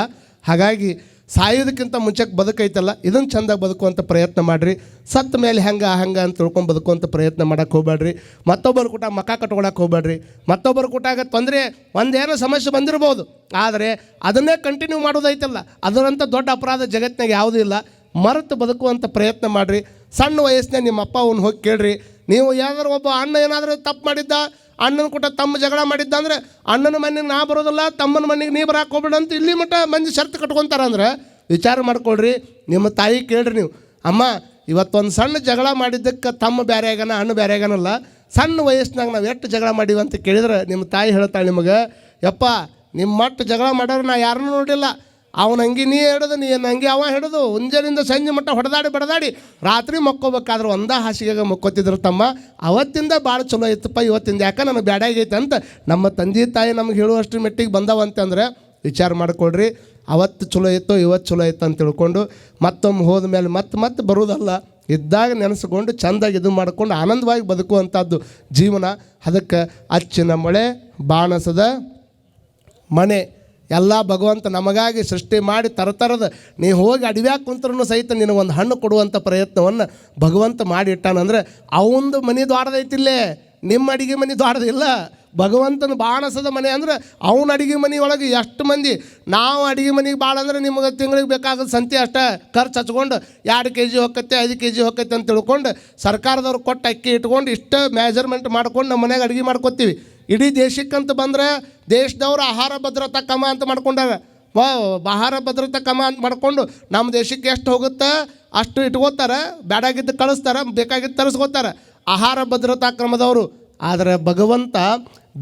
ಹಾಗಾಗಿ ಸಾಯೋದಕ್ಕಿಂತ ಮುಂಚೆಗೆ ಬದುಕೈತಲ್ಲ, ಇದನ್ನು ಚೆಂದಾಗಿ ಬದುಕುವಂಥ ಪ್ರಯತ್ನ ಮಾಡಿರಿ. ಸತ್ತ ಮೇಲೆ ಹೆಂಗೆ, ಹಂಗೆ ಅಂತ ತಿಳ್ಕೊಂಡು ಬದುಕುವಂಥ ಪ್ರಯತ್ನ ಮಾಡೋಕ್ಕೆ ಹೋಗ್ಬೇಡ್ರಿ. ಮತ್ತೊಬ್ಬರ ಕೂಟ ಮಕ ಕಟ್ಕೊಳಕ್ಕೆ ಹೋಗ್ಬೇಡ್ರಿ. ಮತ್ತೊಬ್ಬರ ಕೂಟಾಗ ತೊಂದರೆ, ಒಂದೇನೋ ಸಮಸ್ಯೆ ಬಂದಿರ್ಬೋದು. ಆದರೆ ಅದನ್ನೇ ಕಂಟಿನ್ಯೂ ಮಾಡೋದೈತಲ್ಲ. ಅದರಂಥ ದೊಡ್ಡ ಅಪರಾಧ ಜಗತ್ತಿನಾಗ ಯಾವುದೂ ಇಲ್ಲ. ಮರೆತು ಬದುಕುವಂಥ ಪ್ರಯತ್ನ ಮಾಡಿರಿ. ಸಣ್ಣ ವಯಸ್ಸಿನಾಗ ನಿಮ್ಮ ಅಪ್ಪ ಅವನು ಹೋಗಿ ಕೇಳ್ರಿ. ನೀವು ಯಾವ್ದಾರು ಒಬ್ಬ ಅಣ್ಣ ಏನಾದರೂ ತಪ್ಪು ಮಾಡಿದ್ದ, ಅಣ್ಣನ ಕೂಟ ತಮ್ಮ ಜಗಳ ಮಾಡಿದ್ದ ಅಂದರೆ ಅಣ್ಣನ ಮನೆಗೆ ನಾ ಬರೋದಿಲ್ಲ, ತಮ್ಮನ ಮನೆಗೆ ನೀ ಬರಾಕ್ ಹೋಗ್ಬೇಡ ಅಂತ ಇಲ್ಲಿ ಮಟ್ಟ ಮಂದಿ ಶರ್ತ್ ಕಟ್ಕೊತಾರೆ ಅಂದ್ರೆ ವಿಚಾರ ಮಾಡ್ಕೊಳ್ರಿ, ನಿಮ್ಮ ತಾಯಿ ಕೇಳ್ರಿ ನೀವು. ಅಮ್ಮ, ಇವತ್ತೊಂದು ಸಣ್ಣ ಜಗಳ ಮಾಡಿದ್ದಕ್ಕೆ ತಮ್ಮ ಬೇರೆ ಆಗ್ಯಾನ, ಅಣ್ಣ ಬೇರೆ ಆಗ್ಯಾನಲ್ಲ, ಸಣ್ಣ ವಯಸ್ಸಿನಾಗ ನಾವು ಎಷ್ಟು ಜಗಳ ಮಾಡೀವಿ ಅಂತ ಕೇಳಿದ್ರೆ ನಿಮ್ಮ ತಾಯಿ ಹೇಳ್ತಾಳೆ ನಿಮಗೆ, ಯಪ್ಪ ನಿಮ್ಮ ಮಟ್ಟ ಜಗಳ ಮಾಡೋರು ನಾ ಯಾರನ್ನೂ ನೋಡಿಲ್ಲ. ಅವನ ಹಂಗೆ ನೀ ಹಿಡಿದು, ನೀ ಹಂಗೆ ಅವ ಹಿಡಿದು. ಮುಂಜಾನಿಂದ ಸಂಜೆ ಮಟ್ಟ ಹೊಡೆದಾಡಿ ಬಡದಾಡಿ ರಾತ್ರಿ ಮಕ್ಕೋಬೇಕಾದ್ರೆ ಒಂದ ಹಾಸಿಗೆಗೆ ಮಕ್ಕೋತಿದ್ರು ತಮ್ಮ. ಅವತ್ತಿಂದ ಭಾಳ ಚಲೋ ಇತ್ತಪ್ಪ, ಇವತ್ತಿಂದ ಯಾಕೆ ನನಗೆ ಬ್ಯಾಡಾಗೈತೆ ಅಂತ ನಮ್ಮ ತಂದೆ ತಾಯಿ ನಮ್ಗೆ ಹೇಳುವಷ್ಟು ಮೆಟ್ಟಿಗೆ ಬಂದವಂತಂದ್ರೆ ವಿಚಾರ ಮಾಡ್ಕೊಳ್ರಿ. ಅವತ್ತು ಚಲೋ ಇತ್ತು, ಇವತ್ತು ಚಲೋ ಇತ್ತು ಅಂತ ತಿಳ್ಕೊಂಡು ಮತ್ತೊಮ್ಮೆ ಹೋದ ಮೇಲೆ ಮತ್ತೆ ಮತ್ತೆ ಬರುವುದಲ್ಲ ಇದ್ದಾಗ ನೆನೆಸ್ಕೊಂಡು ಚೆಂದಾಗಿ ಇದು ಮಾಡ್ಕೊಂಡು ಆನಂದವಾಗಿ ಬದುಕುವಂಥದ್ದು ಜೀವನ. ಅದಕ್ಕೆ ಅಚ್ಚಿನ ಮಳೆ, ಬಾಣಸದ ಮನೆ ಎಲ್ಲ ಭಗವಂತ ನಮಗಾಗಿ ಸೃಷ್ಟಿ ಮಾಡಿ ತರತರದ ನೀ ಹೋಗಿ ಅಡವ್ಯಾಗ ಕುಂತ್ರೂ ಸಹಿತ ನಿನಗೊಂದು ಹಣ್ಣು ಕೊಡುವಂಥ ಪ್ರಯತ್ನವನ್ನು ಭಗವಂತ ಮಾಡಿ ಅವನು ಅವಂದು ಮನೆ ದ್ವಾರದೈತಿಲ್ಲೇ ನಿಮ್ಮ ಅಡಿಗೆ ಮನೆ ದ್ವಾರದಿಲ್ಲ ಭಗವಂತನ ಬಾಣಸದ ಮನೆ ಅಂದ್ರೆ ಅವನ ಅಡಿಗೆ ಮನೆ ಒಳಗೆ ಎಷ್ಟು ಮಂದಿ? ನಾವು ಅಡಿಗೆ ಮನೆಗೆ ಭಾಳ ಅಂದ್ರೆ ನಿಮಗೆ ತಿಂಗಳಿಗೆ ಬೇಕಾಗದ ಸಂತೆ ಅಷ್ಟೇ ಖರ್ಚು ಹಚ್ಕೊಂಡು ಎರಡು ಕೆ ಜಿ ಹೊಕ್ಕತ್ತೆ, ಐದು ಕೆ ಜಿ ಹೊಕ್ಕತ್ತೆ ಅಂತ ತಿಳ್ಕೊಂಡು ಸರ್ಕಾರದವ್ರು ಕೊಟ್ಟು ಅಕ್ಕಿ ಇಟ್ಕೊಂಡು ಇಷ್ಟು ಮೆಜರ್ಮೆಂಟ್ ಮಾಡ್ಕೊಂಡು ನಮ್ಮ ಮನೆಗೆ ಅಡುಗೆ ಮಾಡ್ಕೊತೀವಿ. ಇಡೀ ದೇಶಕ್ಕಂತ ಬಂದರೆ ದೇಶದವ್ರು ಆಹಾರ ಭದ್ರತಾ ಕಮ ಅಂತ ಮಾಡ್ಕೊಂಡಾಗ. ವಾ, ಆಹಾರ ಭದ್ರತಾ ಕಮ ಅಂತ ಮಾಡ್ಕೊಂಡು ನಮ್ಮ ದೇಶಕ್ಕೆ ಎಷ್ಟು ಹೋಗುತ್ತೆ, ಅಷ್ಟು ಇಟ್ಕೋತಾರೆ ಬೇಡಾಗಿದ್ದು ಕಳಿಸ್ತಾರೆ, ಬೇಕಾಗಿದ್ದು ತರಿಸ್ಕೋತಾರೆ. ಆಹಾರ ಭದ್ರತಾ ಕ್ರಮದವರು. ಆದರೆ ಭಗವಂತ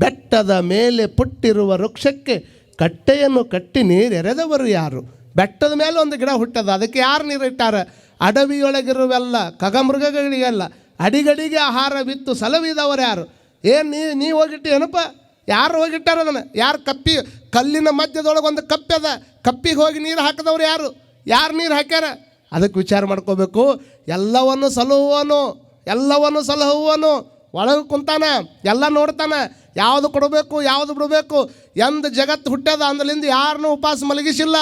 ಬೆಟ್ಟದ ಮೇಲೆ ಪುಟ್ಟಿರುವ ವೃಕ್ಷಕ್ಕೆ ಕಟ್ಟೆಯನ್ನು ಕಟ್ಟಿ ನೀರೆರೆದವರು ಯಾರು? ಬೆಟ್ಟದ ಮೇಲೆ ಒಂದು ಗಿಡ ಹುಟ್ಟದ, ಅದಕ್ಕೆ ಯಾರು ನೀರಿಟ್ಟಾರೆ ಅಡವಿಯೊಳಗಿರುವೆಲ್ಲ, ಕಗಮೃಗಗಳಿಗೆಲ್ಲ, ಅಡಿಗಡಿಗೆ ಆಹಾರ ಬಿತ್ತು ಸಲವಿದವರು ಯಾರು? ಏನು ನೀ ನೀ ಹೋಗಿಟ್ಟು ಏನಪ್ಪ? ಯಾರು ಹೋಗಿಟ್ಟಾರ ಅದನ್ನು? ಯಾರು ಕಪ್ಪಿ, ಕಲ್ಲಿನ ಮಧ್ಯದೊಳಗೆ ಒಂದು ಕಪ್ಪೆ ಅದ. ಕಪ್ಪಿಗೆ ಹೋಗಿ ನೀರು ಹಾಕಿದವ್ರು ಯಾರು? ಯಾರು ನೀರು ಹಾಕ್ಯಾರ? ಅದಕ್ಕೆ ವಿಚಾರ ಮಾಡ್ಕೋಬೇಕು. ಎಲ್ಲವನ್ನು ಸಲಹುವನು ಎಲ್ಲವನ್ನು ಸಲಹುವನು. ಒಳಗೆ ಕುಂತಾನ, ಎಲ್ಲ ನೋಡ್ತಾನೆ. ಯಾವುದು ಕೊಡಬೇಕು, ಯಾವುದು ಬಿಡಬೇಕು? ಎಂದು ಜಗತ್ತು ಹುಟ್ಟ್ಯದ ಅಂದಲಿಂದ ಯಾರನ್ನೂ ಉಪವಾಸ ಮಲಗಿಸಿಲ್ಲ.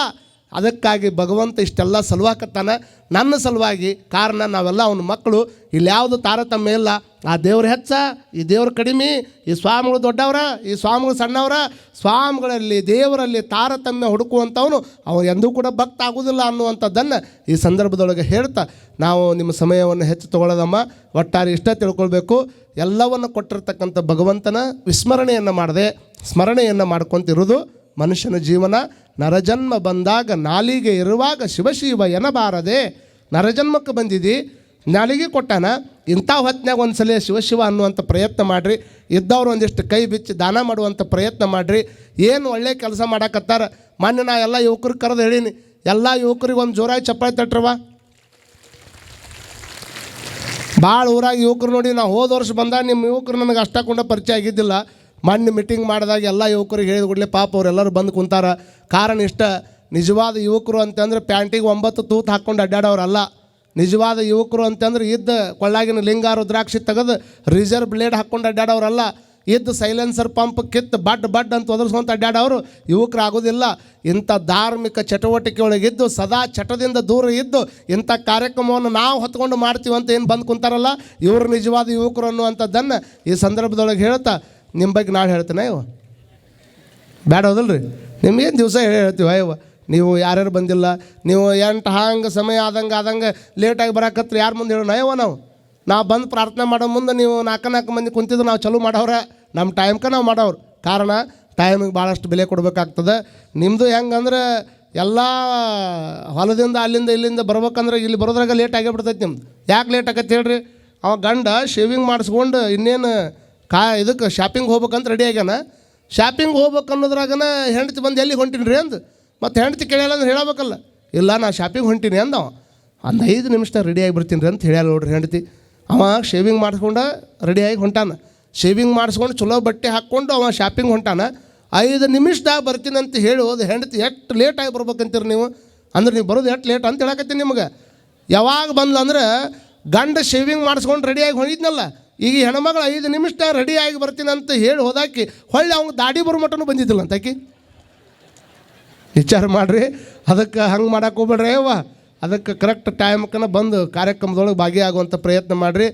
ಅದಕ್ಕಾಗಿ ಭಗವಂತ ಇಷ್ಟೆಲ್ಲ ಸಲುವಾಕತ್ತಾನ. ನನ್ನ ಸಲುವಾಗಿ ಕಾರಣ ನಾವೆಲ್ಲ ಅವನ ಮಕ್ಕಳು. ಇಲ್ಲಿ ಯಾವುದು ತಾರತಮ್ಯ ಇಲ್ಲ. ಆ ದೇವ್ರ ಹೆಚ್ಚ, ಈ ದೇವ್ರ ಕಡಿಮೆ, ಈ ಸ್ವಾಮಿಗಳು ದೊಡ್ಡವರ, ಈ ಸ್ವಾಮಿಗಳು ಸಣ್ಣವರ. ಸ್ವಾಮಿಗಳಲ್ಲಿ, ದೇವರಲ್ಲಿ ತಾರತಮ್ಯ ಹುಡುಕುವಂಥವನು ಅವನು ಎಂದೂ ಕೂಡ ಭಕ್ತ ಆಗುವುದಿಲ್ಲ ಅನ್ನುವಂಥದ್ದನ್ನು ಈ ಸಂದರ್ಭದೊಳಗೆ ಹೇಳ್ತಾ. ನಾವು ನಿಮ್ಮ ಸಮಯವನ್ನು ಹೆಚ್ಚು ತಗೊಳ್ಳೋದಮ್ಮ. ಒಟ್ಟಾರೆ ಇಷ್ಟ ತಿಳ್ಕೊಳ್ಬೇಕು. ಎಲ್ಲವನ್ನು ಕೊಟ್ಟಿರ್ತಕ್ಕಂಥ ಭಗವಂತನ ವಿಸ್ಮರಣೆಯನ್ನು ಮಾಡದೆ ಸ್ಮರಣೆಯನ್ನು ಮಾಡ್ಕೊತಿರೋದು ಮನುಷ್ಯನ ಜೀವನ ನರಜನ್ಮ ಬಂದಾಗ ನಾಲಿಗೆ ಇರುವಾಗ ಶಿವಶಿವ ಎನಬಾರದೆ ನರಜನ್ಮಕ್ಕೆ ಬಂದಿದ್ದಿ ನಾಲಿಗೆ ಕೊಟ್ಟಾನ, ಇಂಥ ಹೊತ್ತಿನಾಗ ಒಂದು ಸಲ ಶಿವಶಿವ ಅನ್ನುವಂಥ ಪ್ರಯತ್ನ ಮಾಡಿರಿ, ಇದ್ದವ್ರು ಒಂದಿಷ್ಟು ಕೈ ಬಿಚ್ಚಿ ದಾನ ಮಾಡುವಂಥ ಪ್ರಯತ್ನ ಮಾಡಿರಿ, ಏನು ಒಳ್ಳೆ ಕೆಲಸ ಮಾಡಕತ್ತಾರ, ಮೊನ್ನೆ ನಾ ಎಲ್ಲ ಯುವಕರಿಗೆ ಕರೆದು ಹೇಳೀನಿ, ಎಲ್ಲ ಯುವಕರಿಗೆ ಒಂದು ಜೋರಾಗಿ ಚಪ್ಪಾಳೆ ತಟ್ರವ ಭಾಳ ಊರಾಗಿ ಯುವಕರು ನೋಡಿ ನಾವು ಹೋದ ವರ್ಷ ಬಂದಾಗ ನಿಮ್ಮ ಯುವಕರು ನನಗೆ ಅಷ್ಟಕೊಂಡ ಪರಿಚಯ ಆಗಿದ್ದಿಲ್ಲ ಮೊನ್ನೆ ಮೀಟಿಂಗ್ ಮಾಡಿದಾಗ ಎಲ್ಲ ಯುವಕರಿಗೆ ಹೇಳಿದ ಕೂಡಲೇ ಪಾಪ ಅವರೆಲ್ಲರೂ ಬಂದು ಕುಂತಾರ. ಕಾರಣ ಇಷ್ಟ, ನಿಜವಾದ ಯುವಕರು ಅಂತಂದ್ರೆ ಪ್ಯಾಂಟಿಗೆ ಒಂಬತ್ತು ತೂತು ಹಾಕ್ಕೊಂಡು ಅಡ್ಡಾಡೋರಲ್ಲ. ನಿಜವಾದ ಯುವಕರು ಅಂತಂದ್ರೆ ಇದ್ದ ಕೊಳ್ಳಾಗಿನ ಲಿಂಗ ರುದ್ರಾಕ್ಷಿ ತೆಗೆದು ರಿಸರ್ವ್ ಬ್ಲೇಡ್ ಹಾಕ್ಕೊಂಡು ಅಡ್ಡಾಡೋರಲ್ಲ. ಇದ್ದ ಸೈಲೆನ್ಸರ್ ಪಂಪ್ ಕಿತ್ತು ಬಡ್ ಬಡ್ ಅಂತ ಒದರ್ಸ್ಕೊಂತ ಅಡ್ಡಾಡೋರು ಯುವಕರು ಆಗೋದಿಲ್ಲ ಇಂಥ ಧಾರ್ಮಿಕ ಚಟುವಟಿಕೆ ಒಳಗಿದ್ದು ಸದಾ ಚಟದಿಂದ ದೂರ ಇದ್ದು, ಇಂಥ ಕಾರ್ಯಕ್ರಮವನ್ನು ನಾವು ಹೊತ್ಕೊಂಡು ಮಾಡ್ತೀವಿ ಅಂತ ಏನು ಬಂದು ಕುಂತಾರಲ್ಲ? ಇವರು ನಿಜವಾದ ಯುವಕರು ಅನ್ನುವಂಥದ್ದನ್ನು ಈ ಸಂದರ್ಭದೊಳಗೆ ಹೇಳ್ತಾ ನಿಮ್ಮ ಬಗ್ಗೆ ನಾಳೆ ಹೇಳ್ತೇನೆ ಇವ ಬೇಡ ಹೌದಲ್ರಿ? ನಿಮ್ಗೇನು ದಿವಸ ಹೇಳ್ತೀವಿ ಅಯ್ಯವ ನೀವು ಯಾರ್ಯಾರು ಬಂದಿಲ್ಲ, ನೀವು ಎಂಟು ಹಂಗೆ ಸಮಯ ಆದಂಗೆ ಆದಂಗೆ ಲೇಟಾಗಿ ಬರಾಕತ್ರಿ, ಯಾರು ಮುಂದೆ ಹೇಳೋಣ ಅಯ್ಯವ ನಾವು. ನಾವು ಬಂದು ಪ್ರಾರ್ಥನೆ ಮಾಡೋ ಮುಂದೆ ನೀವು ನಾಲ್ಕು ನಾಲ್ಕು ಮಂದಿ ಕುಂತಿದ್ದು ನಾವು ಚಲೋ ಮಾಡವ್ರ. ನಮ್ಮ ಟೈಮ್ಗೆ ನಾವು ಮಾಡೋರು ಕಾರಣ ಟೈಮಿಗೆ ಭಾಳಷ್ಟು ಬೆಲೆ ಕೊಡಬೇಕಾಗ್ತದೆ. ನಿಮ್ಮದು ಹೆಂಗಂದ್ರೆ ಎಲ್ಲ ಹೊಲದಿಂದ ಅಲ್ಲಿಂದ ಇಲ್ಲಿಂದ ಬರ್ಬೇಕಂದ್ರೆ ಇಲ್ಲಿ ಬರೋದ್ರಾಗ ಲೇಟ್ ಆಗಿಬಿಡ್ತೈತಿ ನಿಮ್ದು. ಯಾಕೆ ಲೇಟ್ ಆಗತ್ತೆ ಹೇಳ್ರಿ? ಅವ ಗಂಡ ಶೇವಿಂಗ್ ಮಾಡಿಸ್ಕೊಂಡು ಇನ್ನೇನು ಕಾ ಇದಕ್ಕೆ ಶಾಪಿಂಗ್ ಹೋಗ್ಬೇಕಂತ ರೆಡಿ ಆಗ್ಯಾನ. ಶಾಪಿಂಗ್ ಹೋಗ್ಬೇಕು ಅನ್ನೋದ್ರಾಗನ ಹೆಂಡತಿ ಬಂದು ಎಲ್ಲಿ ಹೊಂಟೀನಿ ರೀ ಅಂದು. ಮತ್ತು ಹೆಂಡತಿ ಕೇಳಲ್ಲ ಅಂದ್ರೆ ಹೇಳಬೇಕಲ್ಲ. ಇಲ್ಲ, ನಾ ಶಾಪಿಂಗ್ ಹೊಂಟೀನಿ ಅಂದವ ಒಂದು ಐದು ನಿಮಿಷ ರೆಡಿ ಆಗಿಬಿಡ್ತೀನಿ ರೀ ಅಂತ ಹೇಳ್ಯಾಲ ನೋಡ್ರಿ ಹೆಂಡತಿ. ಅವ ಶೇವಿಂಗ್ ಮಾಡಿಸ್ಕೊಂಡು ರೆಡಿಯಾಗಿ ಹೊಂಟಾನ. ಶೇವಿಂಗ್ ಮಾಡಿಸ್ಕೊಂಡು ಚಲೋ ಬಟ್ಟೆ ಹಾಕ್ಕೊಂಡು ಅವ ಶಾಪಿಂಗ್ ಹೊಂಟಾನ. ಐದು ನಿಮಿಷದಾಗ ಬರ್ತೀನಿ ಅಂತ ಹೇಳಿ ಹೋದ ಹೆಂಡತಿ ಎಷ್ಟು ಲೇಟಾಗಿ ಬರ್ಬೇಕಂತೀರಿ ನೀವು? ಅಂದ್ರೆ ನೀವು ಬರೋದು ಎಷ್ಟು ಲೇಟ್ ಅಂತ ಹೇಳಕತ್ತೀನಿ ನಿಮಗೆ. ಯಾವಾಗ ಬಂದ್ಲಂದ್ರೆ ಗಂಡ ಶೇವಿಂಗ್ ಮಾಡಿಸ್ಕೊಂಡು ರೆಡಿಯಾಗಿ ಹೊಳಿದ್ನಲ್ಲ ಈಗ ಹೆಣ್ಮಗಳು ಐದು ನಿಮಿಷ ರೆಡಿಯಾಗಿ ಬರ್ತೀನಿ ಅಂತ ಹೇಳಿ ಹೋದಾಕಿ ಹೊಳ್ಳಿ ಅವ್ನು ದಾಡಿ ಬರೋ ಮಟ್ಟನೂ ಬಂದಿದ್ದಿಲ್ಲ ಅಂತ ಆಕಿ. ವಿಚಾರ ಮಾಡಿರಿ, ಅದಕ್ಕೆ ಹಂಗೆ ಮಾಡಕ್ಕೆ ಹೋಗ್ಬೇಡ್ರಿ ಅವ್ವ. ಅದಕ್ಕೆ ಕರೆಕ್ಟ್ ಟೈಮ್ಕನ ಬಂದು ಕಾರ್ಯಕ್ರಮದೊಳಗೆ ಭಾಗಿಯಾಗುವಂಥ ಪ್ರಯತ್ನ ಮಾಡಿರಿ.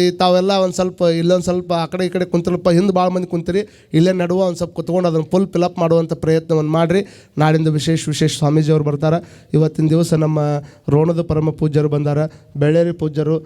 ಈ ತಾವೆಲ್ಲ ಒಂದು ಸ್ವಲ್ಪ, ಇಲ್ಲೊಂದು ಸ್ವಲ್ಪ ಆ ಕಡೆ ಈ ಕಡೆ ಕುಂತಲಪ್ಪ ಹಿಂದೆ ಭಾಳ ಮಂದಿ ಕುಂತೀರಿ. ಇಲ್ಲೇ ನಡುವ ಒಂದು ಸ್ವಲ್ಪ ಕುತ್ಕೊಂಡು ಅದನ್ನು ಫುಲ್ ಫಿಲಪ್ ಮಾಡುವಂಥ ಪ್ರಯತ್ನವನ್ನು ಮಾಡಿರಿ. ನಾಡಿಂದು ವಿಶೇಷ ವಿಶೇಷ ಸ್ವಾಮೀಜಿಯವರು ಬರ್ತಾರೆ. ಇವತ್ತಿನ ದಿವಸ ನಮ್ಮ ರೋಣದ ಪರಮ ಪೂಜ್ಯರು ಬಂದಾರ. ಬೆಳ್ಳೇರಿ ಪೂಜ್ಯರು.